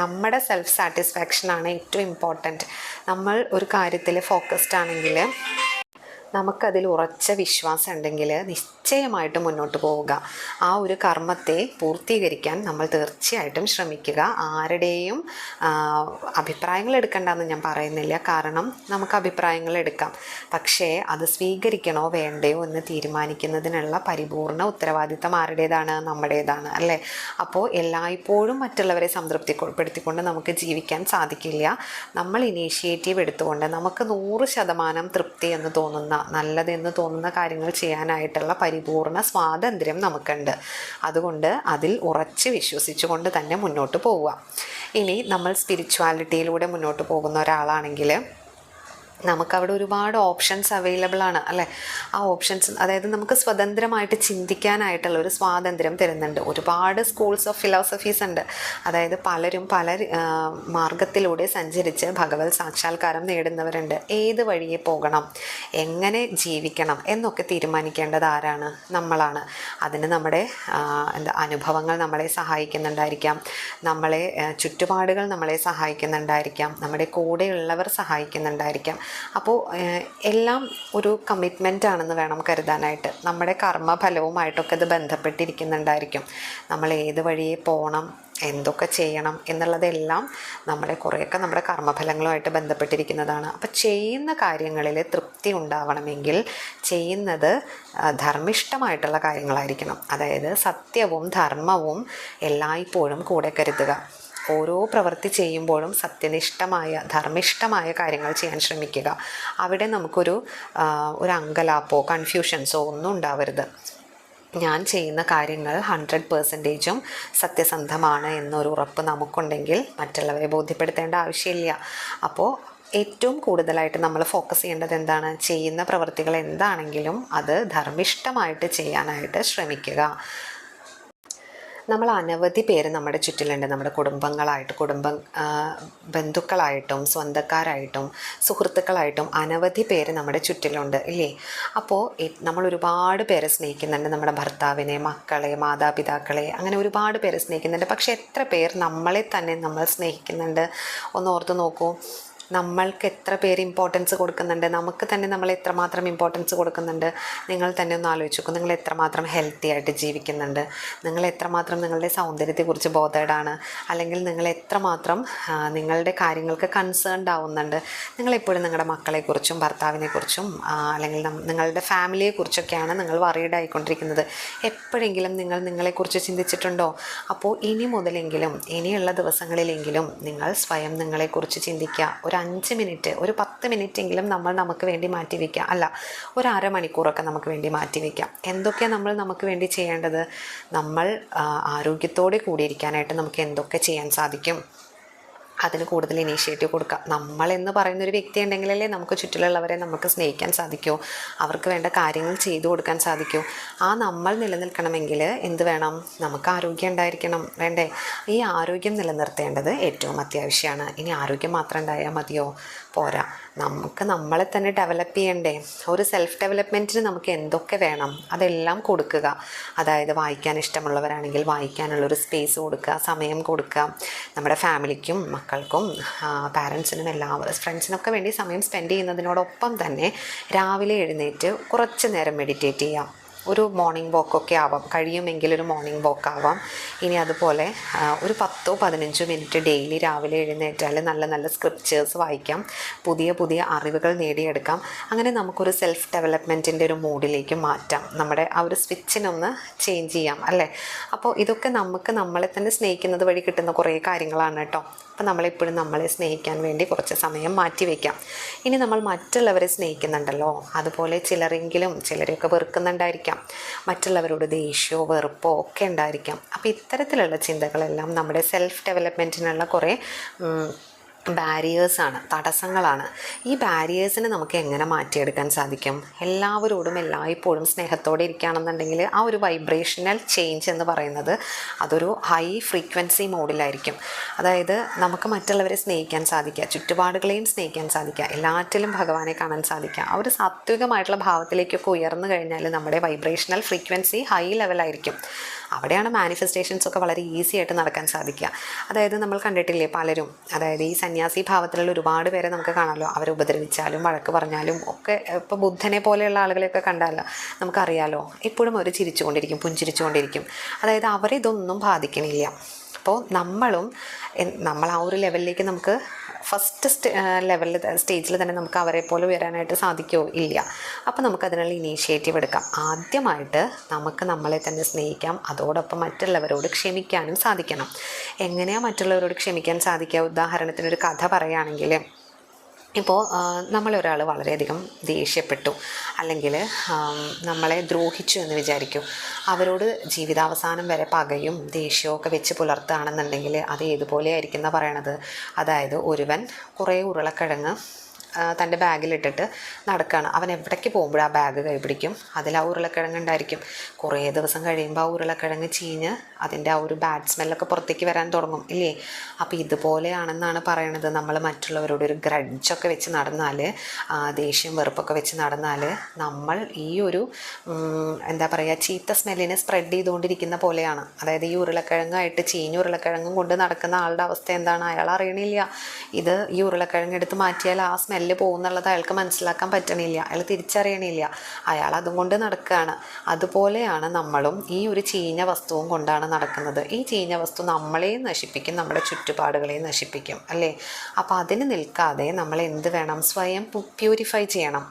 Speaker 1: നമ്മുടെ സെൽഫ് സാറ്റിസ്ഫാക്ഷനാണ് ഏറ്റവും ഇമ്പോർട്ടന്റ് നമ്മൾ ഒരു കാര്യത്തിൽ ഫോക്കസ്ഡ് ആണെങ്കിൽ നമുക്കതിൽ ഉറച്ച വിശ്വാസം ഉണ്ടെങ്കിൽ നിശ്ചയമായിട്ടും മുന്നോട്ട് പോവുക. ആ ഒരു കർമ്മത്തെ പൂർത്തീകരിക്കാൻ നമ്മൾ തീർച്ചയായിട്ടും ശ്രമിക്കുക. ആരുടെയും അഭിപ്രായങ്ങൾ എടുക്കണ്ടെന്ന് ഞാൻ പറയുന്നില്ല. കാരണം നമുക്ക് അഭിപ്രായങ്ങൾ എടുക്കാം. പക്ഷേ അത് സ്വീകരിക്കണോ വേണ്ടയോ എന്ന് തീരുമാനിക്കുന്നതിനുള്ള പരിപൂർണ ഉത്തരവാദിത്തം ആരുടേതാണ്? നമ്മുടേതാണ് അല്ലേ? അപ്പോൾ എല്ലായ്പ്പോഴും മറ്റുള്ളവരെ സംതൃപ്തിപ്പെടുത്തിക്കൊണ്ട് നമുക്ക് ജീവിക്കാൻ സാധിക്കില്ല. നമ്മൾ ഇനീഷ്യേറ്റീവ് എടുത്തുകൊണ്ട് നമുക്ക് നൂറ് ശതമാനം തൃപ്തി എന്ന് തോന്നുന്ന നല്ലത് എന്ന് തോന്നുന്ന കാര്യങ്ങൾ ചെയ്യാനായിട്ടുള്ള പരിപൂർണ സ്വാതന്ത്ര്യം നമുക്കുണ്ട്. അതുകൊണ്ട് അതിൽ ഉറച്ച് വിശ്വസിച്ചുകൊണ്ട് തന്നെ മുന്നോട്ട് പോവുക. ഇനി നമ്മൾ സ്പിരിച്വാലിറ്റിയിലൂടെ മുന്നോട്ട് പോകുന്ന ഒരാളാണെങ്കിൽ നമുക്കവിടെ ഒരുപാട് ഓപ്ഷൻസ് അവൈലബിൾ ആണ് അല്ലേ? ആ ഓപ്ഷൻസ് അതായത് നമുക്ക് സ്വതന്ത്രമായിട്ട് ചിന്തിക്കാനായിട്ടുള്ള ഒരു സ്വാതന്ത്ര്യം തരുന്നുണ്ട്. ഒരുപാട് സ്കൂൾസ് ഓഫ് ഫിലോസഫീസ് ഉണ്ട്. അതായത് പലരും പല മാർഗത്തിലൂടെ സഞ്ചരിച്ച് ഭഗവത് സാക്ഷാത്കാരം നേടുന്നവരുണ്ട്. ഏത് വഴിയെ പോകണം? എങ്ങനെ ജീവിക്കണം? എന്നൊക്കെ തീരുമാനിക്കേണ്ടത് ആരാണ്? നമ്മളാണ്. അതിന് നമ്മുടെ എന്താ അനുഭവങ്ങൾ നമ്മളെ സഹായിക്കുന്നുണ്ടായിരിക്കാം. നമ്മളെ ചുറ്റുപാടുകൾ നമ്മളെ സഹായിക്കുന്നുണ്ടായിരിക്കാം. നമ്മുടെ കൂടെയുള്ളവർ സഹായിക്കുന്നുണ്ടായിരിക്കാം. അപ്പോൾ എല്ലാം ഒരു കമ്മിറ്റ്മെന്റ് ആണെന്ന് വേണം കരുതാനായിട്ട്. നമ്മുടെ കർമ്മഫലവുമായിട്ടൊക്കെ ഇത് ബന്ധപ്പെട്ടിരിക്കുന്നുണ്ടായിരിക്കും. നമ്മൾ ഏത് വഴിയെ പോകണം എന്തൊക്കെ ചെയ്യണം എന്നുള്ളതെല്ലാം നമ്മുടെ കുറേയൊക്കെ നമ്മുടെ കർമ്മഫലങ്ങളുമായിട്ട് ബന്ധപ്പെട്ടിരിക്കുന്നതാണ്. അപ്പോൾ ചെയ്യുന്ന കാര്യങ്ങളിൽ തൃപ്തി ഉണ്ടാവണമെങ്കിൽ ചെയ്യുന്നത് ധർമ്മിഷ്ഠമായിട്ടുള്ള കാര്യങ്ങളായിരിക്കണം. അതായത് സത്യവും ധർമ്മവും എല്ലായ്പ്പോഴും കൂടെ കരുതുക. ഓരോ പ്രവൃത്തി ചെയ്യുമ്പോഴും സത്യനിഷ്ഠമായ ധർമ്മിഷ്ഠമായ കാര്യങ്ങൾ ചെയ്യാൻ ശ്രമിക്കുക. അവിടെ നമുക്കൊരു ഒരു അങ്കലാപ്പോ കൺഫ്യൂഷൻസോ ഒന്നും ഉണ്ടാവരുത്. ഞാൻ ചെയ്യുന്ന കാര്യങ്ങൾ ഹൺഡ്രഡ് പേഴ്സന്റേജും സത്യസന്ധമാണ് എന്നൊരു ഉറപ്പ് നമുക്കുണ്ടെങ്കിൽ മറ്റുള്ളവരെ ബോധ്യപ്പെടുത്തേണ്ട ആവശ്യമില്ല. അപ്പോൾ ഏറ്റവും കൂടുതലായിട്ട് നമ്മൾ ഫോക്കസ് ചെയ്യേണ്ടത് എന്താണ്? ചെയ്യുന്ന പ്രവൃത്തികൾ എന്താണെങ്കിലും അത് ധർമ്മിഷ്ഠമായിട്ട് ചെയ്യാനായിട്ട് ശ്രമിക്കുക. നമ്മൾ അനവധി പേര് നമ്മുടെ ചുറ്റിലുണ്ട്. നമ്മുടെ കുടുംബങ്ങളായിട്ട് കുടുംബം ബന്ധുക്കളായിട്ടും സ്വന്തക്കാരായിട്ടും സുഹൃത്തുക്കളായിട്ടും അനവധി പേര് നമ്മുടെ ചുറ്റിലുണ്ട്. ഇല്ലേ? അപ്പോൾ നമ്മൾ ഒരുപാട് പേരെ സ്നേഹിക്കുന്നുണ്ട്. നമ്മുടെ ഭർത്താവിനെ മക്കളെ മാതാപിതാക്കളെ അങ്ങനെ ഒരുപാട് പേരെ സ്നേഹിക്കുന്നുണ്ട്. പക്ഷേ എത്ര പേർ നമ്മളെ തന്നെ നമ്മൾ സ്നേഹിക്കുന്നുണ്ട്? ഒന്ന് ഓർത്ത് നോക്കൂ. നമ്മൾക്ക് എത്ര പേര് ഇമ്പോർട്ടൻസ് കൊടുക്കുന്നുണ്ട്? നമുക്ക് തന്നെ നമ്മൾ എത്രമാത്രം ഇമ്പോർട്ടൻസ് കൊടുക്കുന്നുണ്ട്? നിങ്ങൾ തന്നെ ഒന്ന് ആലോചിച്ച് നോക്കും നിങ്ങൾ എത്രമാത്രം ഹെൽത്തി ആയിട്ട് ജീവിക്കുന്നുണ്ട്? നിങ്ങൾ എത്രമാത്രം നിങ്ങളുടെ സൗന്ദര്യത്തെക്കുറിച്ച് ബോധേഡാണ് അല്ലെങ്കിൽ നിങ്ങൾ എത്രമാത്രം നിങ്ങളുടെ കാര്യങ്ങൾക്ക് കൺസേൺഡ് ആവുന്നുണ്ട്? നിങ്ങളെപ്പോഴും നിങ്ങളുടെ മക്കളെക്കുറിച്ചും ഭർത്താവിനെക്കുറിച്ചും അല്ലെങ്കിൽ നിങ്ങളുടെ ഫാമിലിയെക്കുറിച്ചൊക്കെയാണ് നിങ്ങൾ വറീഡ് ആയിക്കൊണ്ടിരിക്കുന്നത്. എപ്പോഴെങ്കിലും നിങ്ങൾ നിങ്ങളെക്കുറിച്ച് ചിന്തിച്ചിട്ടുണ്ടോ? അപ്പോൾ ഇനി മുതലെങ്കിലും ഇനിയുള്ള ദിവസങ്ങളിലെങ്കിലും നിങ്ങൾ സ്വയം നിങ്ങളെക്കുറിച്ച് ചിന്തിക്കുക. ഒരു അഞ്ച് മിനിറ്റ് ഒരു പത്ത് മിനിറ്റെങ്കിലും നമ്മൾ നമുക്ക് വേണ്ടി മാറ്റി വയ്ക്കുക അല്ല ഒരു അരമണിക്കൂറൊക്കെ നമുക്ക് വേണ്ടി മാറ്റി വയ്ക്കാം എന്തൊക്കെയാണ് നമ്മൾ നമുക്ക് വേണ്ടി ചെയ്യേണ്ടത്? നമ്മൾ ആരോഗ്യത്തോടെ കൂടിയിരിക്കാനായിട്ട് നമുക്ക് എന്തൊക്കെ ചെയ്യാൻ സാധിക്കും? അതിന് കൂടുതൽ ഇനീഷ്യേറ്റീവ് കൊടുക്കുക നമ്മളെന്ന് പറയുന്ന ഒരു വ്യക്തി ഉണ്ടെങ്കിലല്ലേ നമുക്ക് ചുറ്റിലുള്ളവരെ നമുക്ക് സ്നേഹിക്കാൻ സാധിക്കൂ. അവർക്ക് വേണ്ട കാര്യങ്ങൾ ചെയ്തു കൊടുക്കാൻ സാധിക്കൂ. ആ നമ്മൾ നിലനിൽക്കണമെങ്കിൽ എന്ത് വേണം? നമുക്ക് ആരോഗ്യം ഉണ്ടായിരിക്കണം വേണ്ടേ? ഈ ആരോഗ്യം നിലനിർത്തേണ്ടത് ഏറ്റവും അത്യാവശ്യമാണ്. ഇനി ആരോഗ്യം മാത്രം ഉണ്ടായാൽ മതിയോ? പോരാ. നമുക്ക് നമ്മളെ തന്നെ ഡെവലപ്പ് ചെയ്യണ്ടേ? ഒരു സെൽഫ് ഡെവലപ്മെന്റിന് നമുക്ക് എന്തൊക്കെ വേണം? അതെല്ലാം കൊടുക്കുക. അതായത് വായിക്കാൻ ഇഷ്ടമുള്ളവരാണെങ്കിൽ വായിക്കാനുള്ളൊരു സ്പേസ് കൊടുക്കുക സമയം കൊടുക്കുക. നമ്മുടെ ഫാമിലിക്കും മക്കൾക്കും പാരൻസിനും എല്ലാവരും ഫ്രണ്ട്സിനൊക്കെ വേണ്ടി സമയം സ്പെൻഡ് ചെയ്യുന്നതിനോടൊപ്പം തന്നെ രാവിലെ എഴുന്നേറ്റ് കുറച്ച് നേരം മെഡിറ്റേറ്റ് ചെയ്യാം. ഒരു മോർണിംഗ് വാക്കൊക്കെ ആവാം. കഴിയുമെങ്കിൽ ഒരു മോർണിംഗ് വോക്ക് ആവാം. ഇനി അതുപോലെ ഒരു പത്തോ പതിനഞ്ചോ മിനിറ്റ് ഡെയിലി രാവിലെ എഴുന്നേറ്റാൽ നല്ല നല്ല സ്ക്രിപ്റ്റേഴ്സ് വായിക്കാം. പുതിയ പുതിയ അറിവുകൾ നേടിയെടുക്കാം. അങ്ങനെ നമുക്കൊരു സെൽഫ് ഡെവലപ്മെന്റിന്റെ ഒരു മൂഡിലേക്ക് മാറ്റാം. നമ്മുടെ ആ ഒരു സ്വിച്ചിനൊന്ന് ചേഞ്ച് ചെയ്യാം അല്ലേ? അപ്പോൾ ഇതൊക്കെ നമുക്ക് നമ്മളെ തന്നെ സ്നേഹിക്കുന്നത് വഴി കിട്ടുന്ന കുറേ കാര്യങ്ങളാണ് കേട്ടോ. അപ്പോൾ നമ്മളെപ്പോഴും നമ്മളെ സ്നേഹിക്കാൻ വേണ്ടി കുറച്ച് സമയം മാറ്റി വയ്ക്കാം ഇനി നമ്മൾ മറ്റുള്ളവരെ സ്നേഹിക്കുന്നുണ്ടല്ലോ. അതുപോലെ ചിലരെങ്കിലും ചിലരെയൊക്കെ വെറുക്കുന്നുണ്ടായിരിക്കാം. മറ്റുള്ളവരോട് ദേഷ്യമോ വെറുപ്പോ ഒക്കെ ഉണ്ടായിരിക്കാം. അപ്പോൾ ഇത്തരത്തിലുള്ള ചിന്തകളെല്ലാം നമ്മുടെ സെൽഫ് ഡെവലപ്മെന്റിനുള്ള കുറേ ബാരിയേഴ്സാണ് തടസ്സങ്ങളാണ്. ഈ ബാരിയേഴ്സിനെ നമുക്ക് എങ്ങനെ മാറ്റിയെടുക്കാൻ സാധിക്കും? എല്ലാവരോടും എല്ലായ്പ്പോഴും സ്നേഹത്തോടെ ഇരിക്കുകയാണെന്നുണ്ടെങ്കിൽ ആ ഒരു വൈബ്രേഷണൽ ചേഞ്ച് എന്ന് പറയുന്നത് അതൊരു ഹൈ ഫ്രീക്വൻസി മോഡിലായിരിക്കും അതായത് നമുക്ക് മറ്റുള്ളവരെ സ്നേഹിക്കാൻ സാധിക്കുക ചുറ്റുപാടുകളെയും സ്നേഹിക്കാൻ സാധിക്കുക എല്ലാറ്റിലും ഭഗവാനെ കാണാൻ സാധിക്കുക. ആ ഒരു സാത്വികമായിട്ടുള്ള ഭാവത്തിലേക്കൊക്കെ ഉയർന്നു കഴിഞ്ഞാൽ നമ്മുടെ വൈബ്രേഷണൽ ഫ്രീക്വൻസി ഹൈ ലെവലായിരിക്കും അവിടെയാണ് മാനിഫെസ്റ്റേഷൻസ് ഒക്കെ വളരെ ഈസി ആയിട്ട് നടക്കാൻ സാധിക്കുക. അതായത് നമ്മൾ കണ്ടിട്ടില്ലേ പലരും അതായത് ഈ സന്യാസി ഭാവത്തിലുള്ള ഒരുപാട് പേരെ നമുക്ക് കാണാമല്ലോ. അവരെ ഉപദ്രവിച്ചാലും വഴക്ക് പറഞ്ഞാലും ഒക്കെ ഇപ്പോൾ ബുദ്ധനെ പോലെയുള്ള ആളുകളെയൊക്കെ കണ്ടാലോ നമുക്കറിയാലോ. എപ്പോഴും അവർ ചിരിച്ചുകൊണ്ടിരിക്കും പുഞ്ചിരിച്ചുകൊണ്ടിരിക്കും. അതായത് അവരെ ഇതൊന്നും ബാധിക്കണില്ല. അപ്പോൾ നമ്മളും നമ്മൾ ആ ഒരു ലെവലിലേക്ക് നമുക്ക് ഫസ്റ്റ് ലെവലിൽ സ്റ്റേജിൽ തന്നെ നമുക്ക് അവരെ പോലെ ഉയരാനായിട്ട് സാധിക്കുമോ ഇല്ല. അപ്പോൾ നമുക്ക് അതിനുള്ള ഇനീഷ്യേറ്റീവ് എടുക്കാം. ആദ്യമായിട്ട് നമുക്ക് നമ്മളെ തന്നെ സ്നേഹിക്കാം. അതോടൊപ്പം മറ്റുള്ളവരോട് ക്ഷമിക്കാനും സാധിക്കണം. എങ്ങനെയാണ് മറ്റുള്ളവരോട് ക്ഷമിക്കാൻ സാധിക്കുക? ഉദാഹരണത്തിന് ഒരു കഥ പറയുകയാണെങ്കിൽ ഇപ്പോൾ നമ്മളൊരാൾ വളരെയധികം ദേഷ്യപ്പെട്ടു. അല്ലെങ്കിൽ നമ്മളെ ദ്രോഹിച്ചു എന്ന് വിചാരിക്കും. അവരോട് ജീവിതാവസാനം വരെ പകയും ദേഷ്യമൊക്കെ വെച്ച് പുലർത്തുകയാണെന്നുണ്ടെങ്കിൽ അത് ഏതുപോലെ ആയിരിക്കുന്ന പറയണത്? അതായത് ഒരുവൻ കുറേ ഉരുളക്കിഴങ്ങ് തന്റെ ബാഗിലിട്ടിട്ട് നടക്കുകയാണ് അവൻ എവിടേക്ക് പോകുമ്പോഴും ആ ബാഗ് കൈപിടിക്കും? അതിൽ ആ ഉരുളക്കിഴങ്ങ് ഉണ്ടായിരിക്കും. കുറേ ദിവസം കഴിയുമ്പോൾ ആ ഉരുളക്കിഴങ്ങ് ചീഞ്ഞ് അതിന്റെ ആ ഒരു ബാഡ് സ്മെല്ലൊക്കെ പുറത്തേക്ക് വരാൻ തുടങ്ങും ഇല്ലേ? അപ്പോൾ ഇതുപോലെയാണെന്നാണ് പറയണത്. നമ്മൾ മറ്റുള്ളവരോട് ഒരു ഗ്രഡ്ജൊക്കെ വെച്ച് നടന്നാൽ ദേഷ്യം വെറുപ്പൊക്കെ വെച്ച് നടന്നാൽ നമ്മൾ ഈ ഒരു എന്താ പറയുക ചീത്ത സ്മെല്ലിനെ സ്പ്രെഡ് ചെയ്തുകൊണ്ടിരിക്കുന്ന പോലെയാണ്. അതായത് ഈ ഉരുളക്കിഴങ്ങായിട്ട് ചീഞ്ഞ ഉരുളക്കിഴങ്ങും കൊണ്ട് നടക്കുന്ന ആളുടെ അവസ്ഥ എന്താണ് അയാൾ അറിയണില്ല. ഇത് ഈ ഉരുളക്കിഴങ്ങ് എടുത്ത് മാറ്റിയാൽ ആ സ്മെല്ല് പോകുന്നുള്ളത് അയാൾക്ക് മനസ്സിലാക്കാൻ പറ്റണില്ല. അയാൾ തിരിച്ചറിയണില്ല. അയാൾ അതും കൊണ്ട് നടക്കുകയാണ് അതുപോലെയാണ് നമ്മളും ഈ ഒരു ചീഞ്ഞ വസ്തുവും കൊണ്ടാണ് നടക്കുന്നത്. ഈ ചീഞ്ഞ വസ്തു നമ്മളെയും നശിപ്പിക്കും നമ്മുടെ ചുറ്റുപാടുകളെയും നശിപ്പിക്കും അല്ലേ? അപ്പോൾ അതിന് നിൽക്കാതെ നമ്മൾ എന്ത് വേണം? സ്വയം പ്യൂരിഫൈ ചെയ്യണം.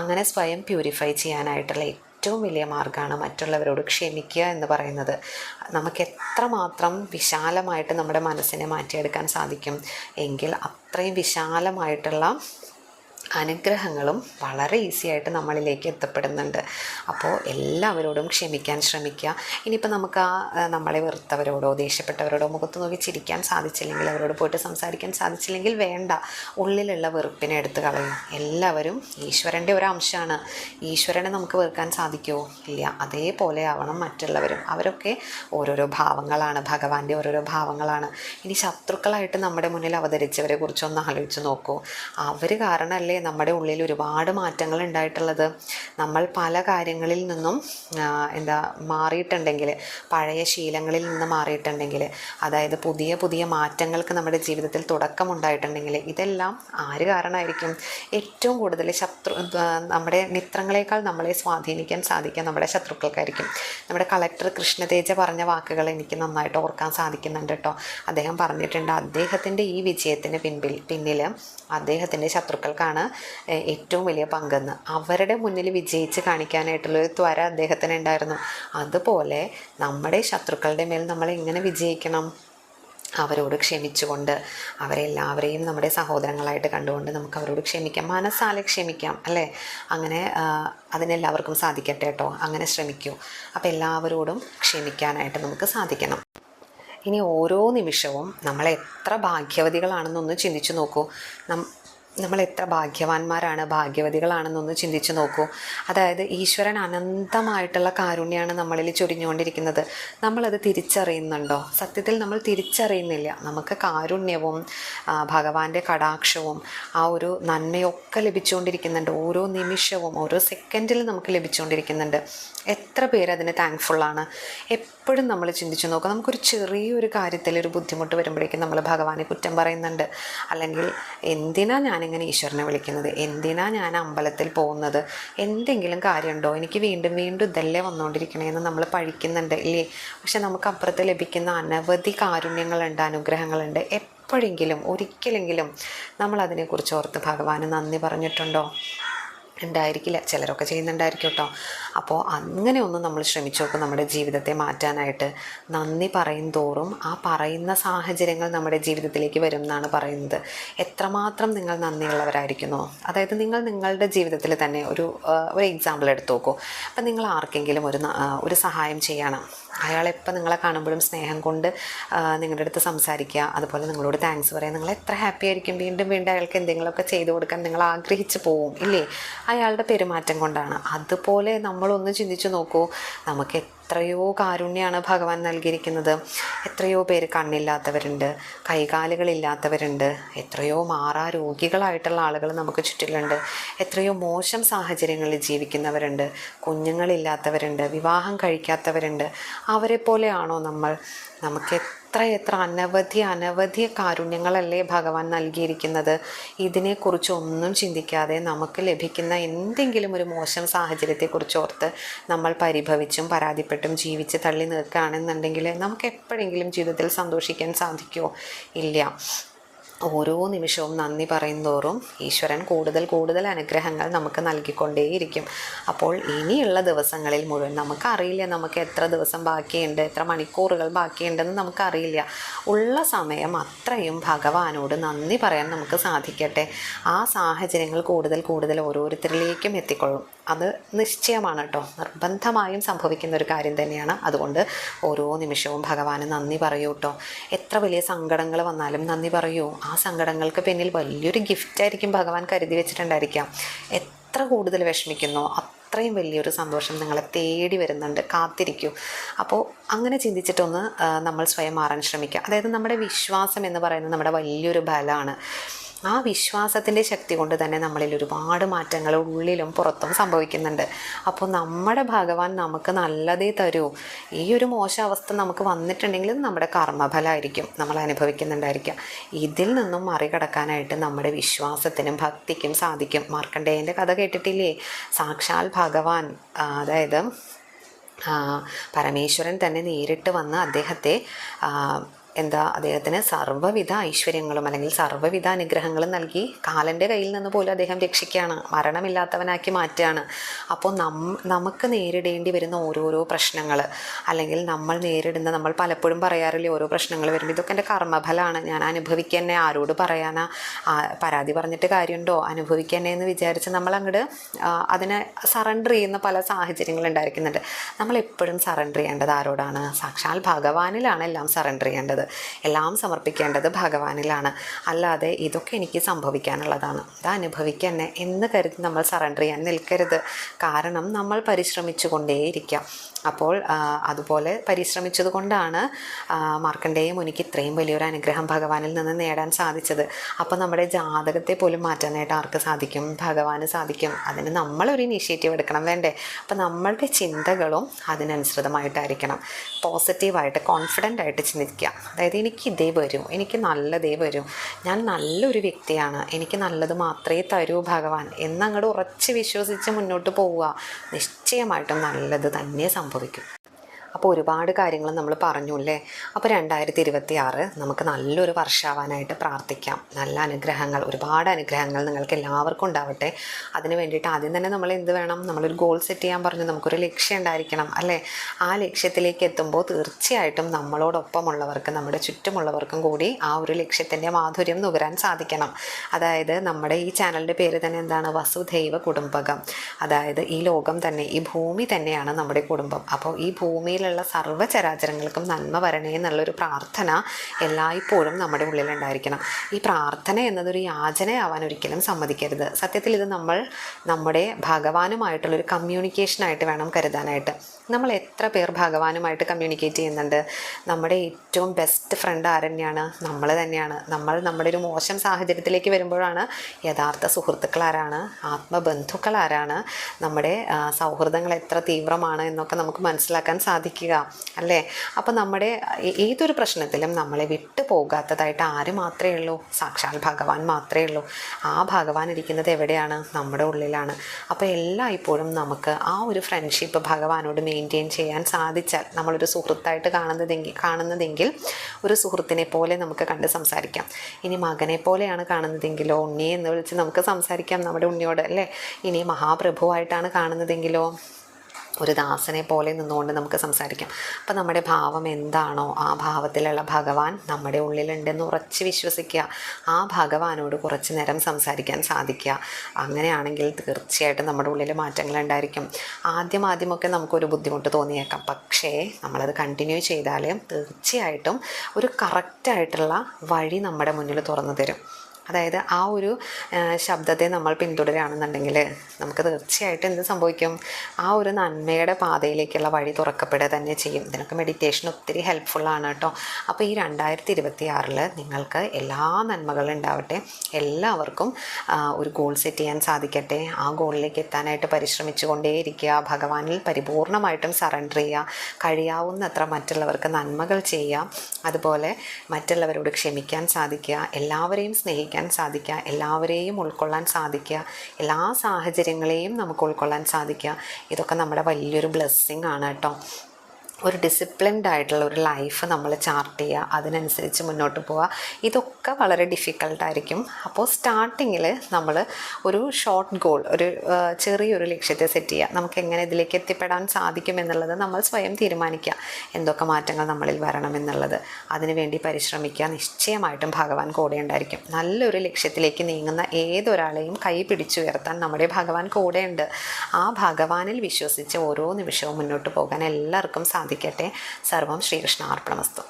Speaker 1: അങ്ങനെ സ്വയം പ്യൂരിഫൈ ചെയ്യാനായിട്ടുള്ള ഏറ്റവും വലിയ മാർഗമാണ് മറ്റുള്ളവരോട് ക്ഷമിക്കുക എന്ന് പറയുന്നത്. നമുക്ക് എത്രമാത്രം വിശാലമായിട്ട് നമ്മുടെ മനസ്സിനെ മാറ്റിയെടുക്കാൻ സാധിക്കും? എങ്കിൽ അത്രയും വിശാലമായിട്ടുള്ള അനുഗ്രഹങ്ങളും വളരെ ഈസി ആയിട്ട് നമ്മളിലേക്ക് എത്തപ്പെടുന്നുണ്ട്. അപ്പോൾ എല്ലാവരോടും ക്ഷമിക്കാൻ ശ്രമിക്കുക. ഇനിയിപ്പോൾ നമുക്ക് ആ നമ്മളെ വെറുത്തവരോടോ ദേഷ്യപ്പെട്ടവരോടോ മുഖത്ത് നോക്കി ചിരിക്കാൻ സാധിച്ചില്ലെങ്കിൽ അവരോട് പോയിട്ട് സംസാരിക്കാൻ സാധിച്ചില്ലെങ്കിൽ വേണ്ട. ഉള്ളിലുള്ള വെറുപ്പിനെ എടുത്ത് കളയും എല്ലാവരും ഈശ്വരന്റെ ഒരു അംശമാണ്. ഈശ്വരനെ നമുക്ക് വെറുക്കാൻ സാധിക്കുമോ ഇല്ല. അതേപോലെ ആവണം മറ്റുള്ളവരും. അവരൊക്കെ ഓരോരോ ഭാവങ്ങളാണ്. ഭഗവാന്റെ ഓരോരോ ഭാവങ്ങളാണ്. ഇനി ശത്രുക്കളായിട്ട് നമ്മുടെ മുന്നിൽ അവതരിച്ചവരെ കുറിച്ചൊന്ന് ആലോചിച്ച് നോക്കൂ. അവർ കാരണമല്ലേ നമ്മുടെ ഉള്ളിൽ ഒരുപാട് മാറ്റങ്ങൾ ഉണ്ടായിട്ടുള്ളത്. നമ്മൾ പല കാര്യങ്ങളിൽ നിന്നും എന്താ മാറിയിട്ടുണ്ടെങ്കിൽ പഴയ ശീലങ്ങളിൽ നിന്ന് മാറിയിട്ടുണ്ടെങ്കിൽ അതായത് പുതിയ പുതിയ മാറ്റങ്ങൾക്ക് നമ്മുടെ ജീവിതത്തിൽ തുടക്കമുണ്ടായിട്ടുണ്ടെങ്കിൽ ഇതെല്ലാം ആര് കാരണമായിരിക്കും? ഏറ്റവും കൂടുതൽ ശത്രു നമ്മുടെ മിത്രങ്ങളെക്കാൾ നമ്മളെ സ്വാധീനിക്കാൻ സാധിക്കുക നമ്മുടെ ശത്രുക്കൾക്കായിരിക്കും. നമ്മുടെ കളക്ടർ കൃഷ്ണതേജ പറഞ്ഞ വാക്കുകൾ എനിക്ക് നന്നായിട്ട് ഓർക്കാൻ സാധിക്കുന്നുണ്ട് കേട്ടോ. അദ്ദേഹം പറഞ്ഞിട്ടുണ്ട് അദ്ദേഹത്തിന്റെ ഈ വിജയത്തിന് പിൻപിൽ പിന്നിൽ അദ്ദേഹത്തിന്റെ ശത്രുക്കൾക്കാണ് ഏറ്റവും വലിയ പങ്കെന്ന്. അവരുടെ മുന്നിൽ വിജയിച്ച് കാണിക്കാനായിട്ടുള്ള ഒരു ത്വര അദ്ദേഹത്തിന് ഉണ്ടായിരുന്നു. അതുപോലെ നമ്മുടെ ശത്രുക്കളുടെ മേൽ നമ്മൾ എങ്ങനെ വിജയിക്കണം? അവരോട് ക്ഷമിച്ചുകൊണ്ട് അവരെല്ലാവരെയും നമ്മുടെ സഹോദരങ്ങളായിട്ട് കണ്ടുകൊണ്ട് നമുക്ക് അവരോട് ക്ഷമിക്കാം. മനസ്സാലെ ക്ഷമിക്കാം അല്ലേ? അങ്ങനെ അതിനെല്ലാവർക്കും സാധിക്കട്ടെ കേട്ടോ. അങ്ങനെ ശ്രമിക്കൂ. അപ്പോൾ എല്ലാവരോടും ക്ഷമിക്കാനായിട്ട് നമുക്ക് സാധിക്കണം. ഇനി ഓരോ നിമിഷവും നമ്മൾ എത്ര ഭാഗ്യവതികളാണെന്നൊന്ന് ചിന്തിച്ചു നോക്കൂ. നമ്മൾ എത്ര ഭാഗ്യവാന്മാരാണ് ഭാഗ്യവതികളാണെന്നൊന്ന് ചിന്തിച്ചു നോക്കൂ. അതായത് ഈശ്വരൻ അനന്തമായിട്ടുള്ള കാരുണ്യമാണ് നമ്മളിൽ ചൊരിഞ്ഞുകൊണ്ടിരിക്കുന്നത്. നമ്മളത് തിരിച്ചറിയുന്നുണ്ടോ? സത്യത്തിൽ നമ്മൾ തിരിച്ചറിയുന്നില്ല. നമുക്ക് കാരുണ്യവും ഭഗവാന്റെ കടാക്ഷവും ആ ഒരു നന്മയൊക്കെ ലഭിച്ചുകൊണ്ടിരിക്കുന്നുണ്ട്. ഓരോ നിമിഷവും ഓരോ സെക്കൻഡിൽ നമുക്ക് ലഭിച്ചുകൊണ്ടിരിക്കുന്നുണ്ട്. എത്ര പേരതിന് താങ്ക്ഫുള്ളാണ് എപ്പോഴും നമ്മൾ ചിന്തിച്ചു നോക്കുക നമുക്കൊരു ചെറിയൊരു കാര്യത്തിൽ ഒരു ബുദ്ധിമുട്ട് വരുമ്പോഴേക്കും നമ്മൾ ഭഗവാനെ കുറ്റം പറയുന്നുണ്ട്. അല്ലെങ്കിൽ എന്തിനാ ഞാനിങ്ങനെ ഇങ്ങനെ ഈശ്വരനെ വിളിക്കുന്നത്? എന്തിനാ ഞാൻ അമ്പലത്തിൽ പോകുന്നത്? എന്തെങ്കിലും കാര്യമുണ്ടോ? എനിക്ക് വീണ്ടും വീണ്ടും ഇതല്ലേ വന്നുകൊണ്ടിരിക്കണേന്ന് നമ്മൾ പഴിക്കുന്നുണ്ട് ഇല്ലേ? പക്ഷെ നമുക്ക് അപ്പുറത്ത് ലഭിക്കുന്ന അനവധി കാരുണ്യങ്ങളുണ്ട് അനുഗ്രഹങ്ങളുണ്ട്. എപ്പോഴെങ്കിലും ഒരിക്കലെങ്കിലും നമ്മൾ അതിനെക്കുറിച്ച് ഓർത്ത് ഭഗവാന് നന്ദി പറഞ്ഞിട്ടുണ്ടോ? ഉണ്ടായിരിക്കില്ല. ചിലരൊക്കെ ചെയ്യുന്നുണ്ടായിരിക്കും കേട്ടോ അപ്പോൾ അങ്ങനെ ഒന്നും നമ്മൾ ശ്രമിച്ചു നോക്കും നമ്മുടെ ജീവിതത്തെ മാറ്റാനായിട്ട്. നന്ദി പറയും തോറും ആ പറയുന്ന സാഹചര്യങ്ങൾ നമ്മുടെ ജീവിതത്തിലേക്ക് വരും എന്നാണ് പറയുന്നത്. എത്രമാത്രം നിങ്ങൾ നന്ദിയുള്ളവരായിരിക്കുന്നു? അതായത് നിങ്ങൾ നിങ്ങളുടെ ജീവിതത്തിൽ തന്നെ ഒരു ഒരു എക്സാമ്പിൾ എടുത്തു നോക്കൂ. അപ്പം നിങ്ങൾ ആർക്കെങ്കിലും ഒരു ഒരു സഹായം ചെയ്യണം. അയാളെപ്പോൾ നിങ്ങളെ കാണുമ്പോഴും സ്നേഹം കൊണ്ട് നിങ്ങളുടെ അടുത്ത് സംസാരിക്കുക അതുപോലെ നിങ്ങളോട് താങ്ക്സ് പറയാം. നിങ്ങൾ എത്ര ഹാപ്പി ആയിരിക്കും വീണ്ടും വീണ്ടും അയാൾക്ക് എന്തെങ്കിലുമൊക്കെ ചെയ്തു കൊടുക്കാൻ നിങ്ങൾ ആഗ്രഹിച്ച് പോവും ഇല്ലേ? അയാളുടെ പെരുമാറ്റം കൊണ്ടാണ്. അതുപോലെ നമ്മളൊന്ന് ചിന്തിച്ചു നോക്കൂ. നമുക്ക് എത്രയോ കാരുണ്യമാണ് ഭഗവാൻ നൽകിയിരിക്കുന്നത്. എത്രയോ പേര് കണ്ണില്ലാത്തവരുണ്ട് കൈകാലുകളില്ലാത്തവരുണ്ട് എത്രയോ മാറാ രോഗികളായിട്ടുള്ള ആളുകൾ നമുക്ക് ചുറ്റിലുണ്ട്. എത്രയോ മോശം സാഹചര്യങ്ങളിൽ ജീവിക്കുന്നവരുണ്ട് കുഞ്ഞുങ്ങളില്ലാത്തവരുണ്ട് വിവാഹം കഴിക്കാത്തവരുണ്ട്. അവരെ പോലെയാണോ നമ്മൾ? നമുക്ക് എത്ര എത്ര അനവധി അനവധി കാരുണ്യങ്ങളല്ലേ ഭഗവാൻ നൽകിയിരിക്കുന്നത്. ഇതിനെക്കുറിച്ച് ഒന്നും ചിന്തിക്കാതെ നമുക്ക് ലഭിക്കുന്ന എന്തെങ്കിലും ഒരു മോശം സാഹചര്യത്തെക്കുറിച്ച് ഓർത്ത് നമ്മൾ പരിഭവിച്ചും പരാതിപ്പെട്ടും ജീവിച്ച് തള്ളി നിൽക്കുകയാണെന്നുണ്ടെങ്കിൽ നമുക്ക് എപ്പോഴെങ്കിലും ജീവിതത്തിൽ സന്തോഷിക്കാൻ സാധിക്കുമോ? ഇല്ല. ഓരോ നിമിഷവും നന്ദി പറയുന്തോറും ഈശ്വരൻ കൂടുതൽ കൂടുതൽ അനുഗ്രഹങ്ങൾ നമുക്ക് നൽകിക്കൊണ്ടേയിരിക്കും. അപ്പോൾ ഇനിയുള്ള ദിവസങ്ങളിൽ മുഴുവൻ നമുക്കറിയില്ല നമുക്ക് എത്ര ദിവസം ബാക്കിയുണ്ട് എത്ര മണിക്കൂറുകൾ ബാക്കിയുണ്ടെന്ന് നമുക്കറിയില്ല. ഉള്ള സമയം അത്രയും ഭഗവാനോട് നന്ദി പറയാൻ നമുക്ക് സാധിക്കട്ടെ. ആ സാഹചര്യങ്ങൾ കൂടുതൽ കൂടുതൽ ഓരോരുത്തരിലേക്കും എത്തിക്കൊള്ളും. അത് നിശ്ചയമാണ് കേട്ടോ. നിർബന്ധമായും സംഭവിക്കുന്ന ഒരു കാര്യം തന്നെയാണ്. അതുകൊണ്ട് ഓരോ നിമിഷവും ഭഗവാന് നന്ദി പറയൂ കേട്ടോ. എത്ര വലിയ സങ്കടങ്ങൾ വന്നാലും നന്ദി പറയൂ. ആ സങ്കടങ്ങൾക്ക് പിന്നിൽ വലിയൊരു ഗിഫ്റ്റായിരിക്കും ഭഗവാൻ കരുതി വെച്ചിട്ടുണ്ടായിരിക്കാം. എത്ര കൂടുതൽ വിഷമിക്കുന്നു അത്രയും വലിയൊരു സന്തോഷം നിങ്ങളെ തേടി വരുന്നുണ്ട്. കാത്തിരിക്കൂ. അപ്പോൾ അങ്ങനെ ചിന്തിച്ചിട്ടൊന്ന് നമ്മൾ സ്വയം മാറാൻ ശ്രമിക്കുക. അതായത് നമ്മുടെ വിശ്വാസം എന്ന് പറയുന്നത് നമ്മുടെ വലിയൊരു ബലമാണ്. ആ വിശ്വാസത്തിന്റെ ശക്തി കൊണ്ട് തന്നെ നമ്മളിൽ ഒരുപാട് മാറ്റങ്ങൾ ഉള്ളിലും പുറത്തും സംഭവിക്കുന്നുണ്ട്. അപ്പോൾ നമ്മുടെ ഭഗവാൻ നമുക്ക് നല്ലതേ തരൂ. ഈ ഒരു മോശാവസ്ഥ അവസ്ഥ നമുക്ക് വന്നിട്ടുണ്ടെങ്കിൽ നമ്മുടെ കർമ്മഫലമായിരിക്കും നമ്മൾ അനുഭവിക്കുന്നുണ്ടായിരിക്കുക ഇതിൽ നിന്നും മറികടക്കാനായിട്ട് നമ്മുടെ വിശ്വാസത്തിനും ഭക്തിക്കും സാധിക്കും. മാർക്കണ്ടേയന്റെ കഥ കേട്ടിട്ടില്ലേ? സാക്ഷാൽ ഭഗവാൻ അതായത് പരമേശ്വരൻ തന്നെ നേരിട്ട് വന്ന് അദ്ദേഹത്തെ എന്താ അദ്ദേഹത്തിന് സർവവിധ ഐശ്വര്യങ്ങളും അല്ലെങ്കിൽ സർവവിധ അനുഗ്രഹങ്ങളും നൽകി കാലന്റെ കയ്യിൽ നിന്ന് പോലും അദ്ദേഹം രക്ഷിക്കുകയാണ്. മരണമില്ലാത്തവനാക്കി മാറ്റുകയാണ്. അപ്പോൾ നം നമുക്ക് നേരിടേണ്ടി വരുന്ന ഓരോരോ പ്രശ്നങ്ങൾ അല്ലെങ്കിൽ നമ്മൾ നേരിടുന്ന നമ്മൾ പലപ്പോഴും പറയാറില്ലേ ഓരോ പ്രശ്നങ്ങൾ വരുമ്പോൾ ഇതൊക്കെ എന്റെ കർമ്മഫലമാണ്. ഞാൻ അനുഭവിക്കന്നെ ആരോട് പറയാനാ? പരാതി പറഞ്ഞിട്ട് കാര്യമുണ്ടോ? അനുഭവിക്കന്നെ എന്ന് വിചാരിച്ച് നമ്മൾ അങ്ങോട്ട് അതിനെ സറണ്ടർ ചെയ്യുന്ന പല സാഹചര്യങ്ങൾ ഉണ്ടായിരിക്കുന്നുണ്ട്. നമ്മൾ എപ്പോഴും സറണ്ടർ ചെയ്യേണ്ടത് ആരോടാണ്? സാക്ഷാൽ ഭഗവാനിലാണ് എല്ലാം സറണ്ടർ ചെയ്യേണ്ടത്. എല്ലാം സമർപ്പിക്കേണ്ടത് ഭഗവാനിലാണ്. അല്ലാതെ ഇതൊക്കെ എനിക്ക് സംഭവിക്കാനുള്ളതാണ്. ഇത് അനുഭവിക്കന്നെ എന്ന് കരുതി നമ്മൾ സറണ്ടർ ചെയ്യാൻ നിൽക്കരുത്. കാരണം നമ്മൾ പരിശ്രമിച്ചു കൊണ്ടേയിരിക്കാം അപ്പോൾ അതുപോലെ പരിശ്രമിച്ചത് കൊണ്ടാണ് മാർക്കണ്ടേയും മുനിക്ക് ഇത്രയും വലിയൊരു അനുഗ്രഹം ഭഗവാനിൽ നിന്ന് നേടാൻ സാധിച്ചത്. അപ്പോൾ നമ്മുടെ ജാതകത്തെ പോലും മാറ്റാനായിട്ട് ആർക്ക് സാധിക്കും? ഭഗവാന് സാധിക്കും. അതിന് നമ്മളൊരു ഇനീഷ്യേറ്റീവ് എടുക്കണം വേണ്ടേ? അപ്പോൾ നമ്മളുടെ ചിന്തകളും അതിനനുസൃതമായിട്ടായിരിക്കണം. പോസിറ്റീവായിട്ട് കോൺഫിഡന്റ് ആയിട്ട് ചിന്തിക്കുക. അതായത് എനിക്ക് ഇതേ വരും എനിക്ക് നല്ലതേ വരും. ഞാൻ നല്ലൊരു വ്യക്തിയാണ് എനിക്ക് നല്ലത് മാത്രമേ തരൂ ഭഗവാൻ. എന്നങ്ങോട്ട് ഉറച്ച് വിശ്വസിച്ച് മുന്നോട്ട് പോവുക. നിശ്ചയമായിട്ടും നല്ലത് തന്നെ സംഭവിക്കും புதைக்கும் അപ്പോൾ ഒരുപാട് കാര്യങ്ങൾ നമ്മൾ പറഞ്ഞു അല്ലേ അപ്പോൾ രണ്ടായിരത്തി ഇരുപത്തി ആറ് നമുക്ക് നല്ലൊരു വർഷമാവാനായിട്ട് പ്രാർത്ഥിക്കാം. നല്ല അനുഗ്രഹങ്ങൾ ഒരുപാട് അനുഗ്രഹങ്ങൾ നിങ്ങൾക്ക് എല്ലാവർക്കും ഉണ്ടാവട്ടെ. അതിന് വേണ്ടിയിട്ട് ആദ്യം തന്നെ നമ്മൾ എന്ത് വേണം? നമ്മളൊരു ഗോൾ സെറ്റ് ചെയ്യാൻ പറഞ്ഞു. നമുക്കൊരു ലക്ഷ്യം ഉണ്ടായിരിക്കണം അല്ലേ? ആ ലക്ഷ്യത്തിലേക്ക് എത്തുമ്പോൾ തീർച്ചയായിട്ടും നമ്മളോടൊപ്പമുള്ളവർക്ക് നമ്മുടെ ചുറ്റുമുള്ളവർക്കും കൂടി ആ ഒരു ലക്ഷ്യത്തിന്റെ മാധുര്യം നുകരാൻ സാധിക്കണം. അതായത് നമ്മുടെ ഈ ചാനലിന്റെ പേര് തന്നെ എന്താണ്? വസുധൈവ കുടുംബകം. അതായത് ഈ ലോകം തന്നെ ഈ ഭൂമി തന്നെയാണ് നമ്മുടെ കുടുംബം. അപ്പോൾ ഈ ഭൂമിയിലുള്ള സർവചരാചരങ്ങൾക്കും നന്മ വരണേ എന്നുള്ളൊരു പ്രാർത്ഥന എല്ലായ്പ്പോഴും നമ്മുടെ ഉള്ളിലുണ്ടായിരിക്കണം. ഈ പ്രാർത്ഥന എന്നതൊരു യാചനയാവാൻ ഒരിക്കലും സമ്മതിക്കരുത്. സത്യത്തിൽ ഇത് നമ്മൾ നമ്മുടെ ഭഗവാനുമായിട്ടുള്ളൊരു കമ്മ്യൂണിക്കേഷനായിട്ട് വേണം കരുതാനായിട്ട്. നമ്മൾ എത്ര പേർ ഭഗവാനുമായിട്ട് കമ്മ്യൂണിക്കേറ്റ് ചെയ്യുന്നുണ്ട്? നമ്മുടെ ഏറ്റവും ബെസ്റ്റ് ഫ്രണ്ട് ആരെന്നെയാണ് നമ്മൾ തന്നെയാണ്. നമ്മൾ നമ്മുടെ ഒരു മോശം സാഹചര്യത്തിലേക്ക് വരുമ്പോഴാണ് യഥാർത്ഥ സുഹൃത്തുക്കൾ ആരാണ്? ആത്മബന്ധുക്കൾ ആരാണ്? നമ്മുടെ സൗഹൃദങ്ങൾ എത്ര തീവ്രമാണ് എന്നൊക്കെ നമുക്ക് മനസ്സിലാക്കാൻ സാധിക്കുക. അല്ലേ? അപ്പോൾ നമ്മുടെ ഏതൊരു പ്രശ്നത്തിലും നമ്മളെ വിട്ടു പോകാത്തതായിട്ട് ആര് മാത്രമേ ഉള്ളൂ? സാക്ഷാൽ ഭഗവാൻ മാത്രമേ ഉള്ളൂ. ആ ഭഗവാൻ ഇരിക്കുന്നത് എവിടെയാണ്? നമ്മുടെ ഉള്ളിലാണ്. അപ്പോൾ എല്ലായ്പ്പോഴും നമുക്ക് ആ ഒരു ഫ്രണ്ട്ഷിപ്പ് ഭഗവാനോട് മെയിന്റെയിൻ ചെയ്യാൻ സാധിച്ചാൽ നമ്മളൊരു സുഹൃത്തായിട്ട് കാണുന്നതെങ്കിൽ കാണുന്നതെങ്കിൽ ഒരു സുഹൃത്തിനെ പോലെ നമുക്ക് കണ്ട് സംസാരിക്കാം. ഇനി മകനെ പോലെയാണ് കാണുന്നതെങ്കിലോ? ഉണ്ണി എന്ന് വിളിച്ച് നമുക്ക് സംസാരിക്കാം നമ്മുടെ ഉണ്ണിയോട് അല്ലേ? ഇനി മഹാപ്രഭുവായിട്ടാണ് കാണുന്നതെങ്കിലോ? ഒരു ദാസനെ പോലെ നിന്നുകൊണ്ട് നമുക്ക് സംസാരിക്കാം. അപ്പം നമ്മുടെ ഭാവം എന്താണോ ആ ഭാവത്തിലുള്ള ഭഗവാൻ നമ്മുടെ ഉള്ളിലുണ്ടെന്ന് ഉറച്ച് വിശ്വസിക്കുക. ആ ഭഗവാനോട് കുറച്ച് നേരം സംസാരിക്കാൻ സാധിക്കുക. അങ്ങനെയാണെങ്കിൽ തീർച്ചയായിട്ടും നമ്മുടെ ഉള്ളിൽ മാറ്റങ്ങൾ ഉണ്ടായിരിക്കും. ആദ്യം ആദ്യമൊക്കെ നമുക്കൊരു ബുദ്ധിമുട്ട് തോന്നിയേക്കാം. പക്ഷേ നമ്മളത് കണ്ടിന്യൂ ചെയ്താൽ തീർച്ചയായിട്ടും ഒരു കറക്റ്റായിട്ടുള്ള വഴി നമ്മുടെ മുന്നിൽ തുറന്നു തരും. അതായത് ആ ഒരു ശബ്ദത്തെ നമ്മൾ പിന്തുടരുകയാണെന്നുണ്ടെങ്കിൽ നമുക്ക് തീർച്ചയായിട്ടും എന്ത് സംഭവിക്കും? ആ ഒരു നന്മയുടെ പാതയിലേക്കുള്ള വഴി തുറക്കപ്പെടുക തന്നെ ചെയ്യും. ഇതിനൊക്കെ മെഡിറ്റേഷൻ ഒത്തിരി ഹെൽപ്ഫുള്ളാണ് കേട്ടോ. അപ്പോൾ ഈ രണ്ടായിരത്തി ഇരുപത്തി നിങ്ങൾക്ക് എല്ലാ നന്മകളും ഉണ്ടാവട്ടെ. എല്ലാവർക്കും ഒരു ഗോൾ സെറ്റ് ചെയ്യാൻ സാധിക്കട്ടെ. ആ ഗോളിലേക്ക് എത്താനായിട്ട് പരിശ്രമിച്ചു കൊണ്ടേയിരിക്കുക ഭഗവാനിൽ പരിപൂർണമായിട്ടും സറണ്ടർ ചെയ്യുക. കഴിയാവുന്നത്ര മറ്റുള്ളവർക്ക് നന്മകൾ ചെയ്യുക. അതുപോലെ മറ്റുള്ളവരോട് ക്ഷമിക്കാൻ സാധിക്കുക. എല്ലാവരെയും സ്നേഹിക്കാൻ സാധിക്കുക എല്ലാവരെയും ഉൾക്കൊള്ളാൻ സാധിക്കുക എല്ലാ സാഹചര്യങ്ങളെയും നമുക്ക് ഉൾക്കൊള്ളാൻ സാധിക്കുക. ഇതൊക്കെ നമ്മുടെ വലിയൊരു ബ്ലെസ്സിങ് ആണ് കേട്ടോ. ഒരു ഡിസിപ്ലിൻഡ് ആയിട്ടുള്ള ഒരു ലൈഫ് നമ്മൾ ചാർട്ട് ചെയ്യുക അതിനനുസരിച്ച് മുന്നോട്ട് പോവുക. ഇതൊക്കെ വളരെ ഡിഫിക്കൽട്ടായിരിക്കും അപ്പോൾ സ്റ്റാർട്ടിങ്ങിൽ നമ്മൾ ഒരു ഷോർട്ട് ഗോൾ ഒരു ചെറിയൊരു ലക്ഷ്യത്തെ സെറ്റ് ചെയ്യുക. നമുക്ക് എങ്ങനെ ഇതിലേക്ക് എത്തിപ്പെടാൻ സാധിക്കും എന്നുള്ളത് നമ്മൾ സ്വയം തീരുമാനിക്കുക. എന്തൊക്കെ മാറ്റങ്ങൾ നമ്മളിൽ വരണം എന്നുള്ളത്. അതിനുവേണ്ടി പരിശ്രമിക്കുക. നിശ്ചയമായിട്ടും ഭഗവാൻ കൂടെ ഉണ്ടായിരിക്കും. നല്ലൊരു ലക്ഷ്യത്തിലേക്ക് നീങ്ങുന്ന ഏതൊരാളെയും കൈ പിടിച്ചുയർത്താൻ നമ്മുടെ ഭഗവാൻ കൂടെയുണ്ട്. ആ ഭഗവാനിൽ വിശ്വസിച്ച് ഓരോ നിമിഷവും മുന്നോട്ട് പോകാൻ എല്ലാവർക്കും സാധിക്കട്ടെ സർവം ശ്രീകൃഷ്ണ അർപ്പണമസ്തു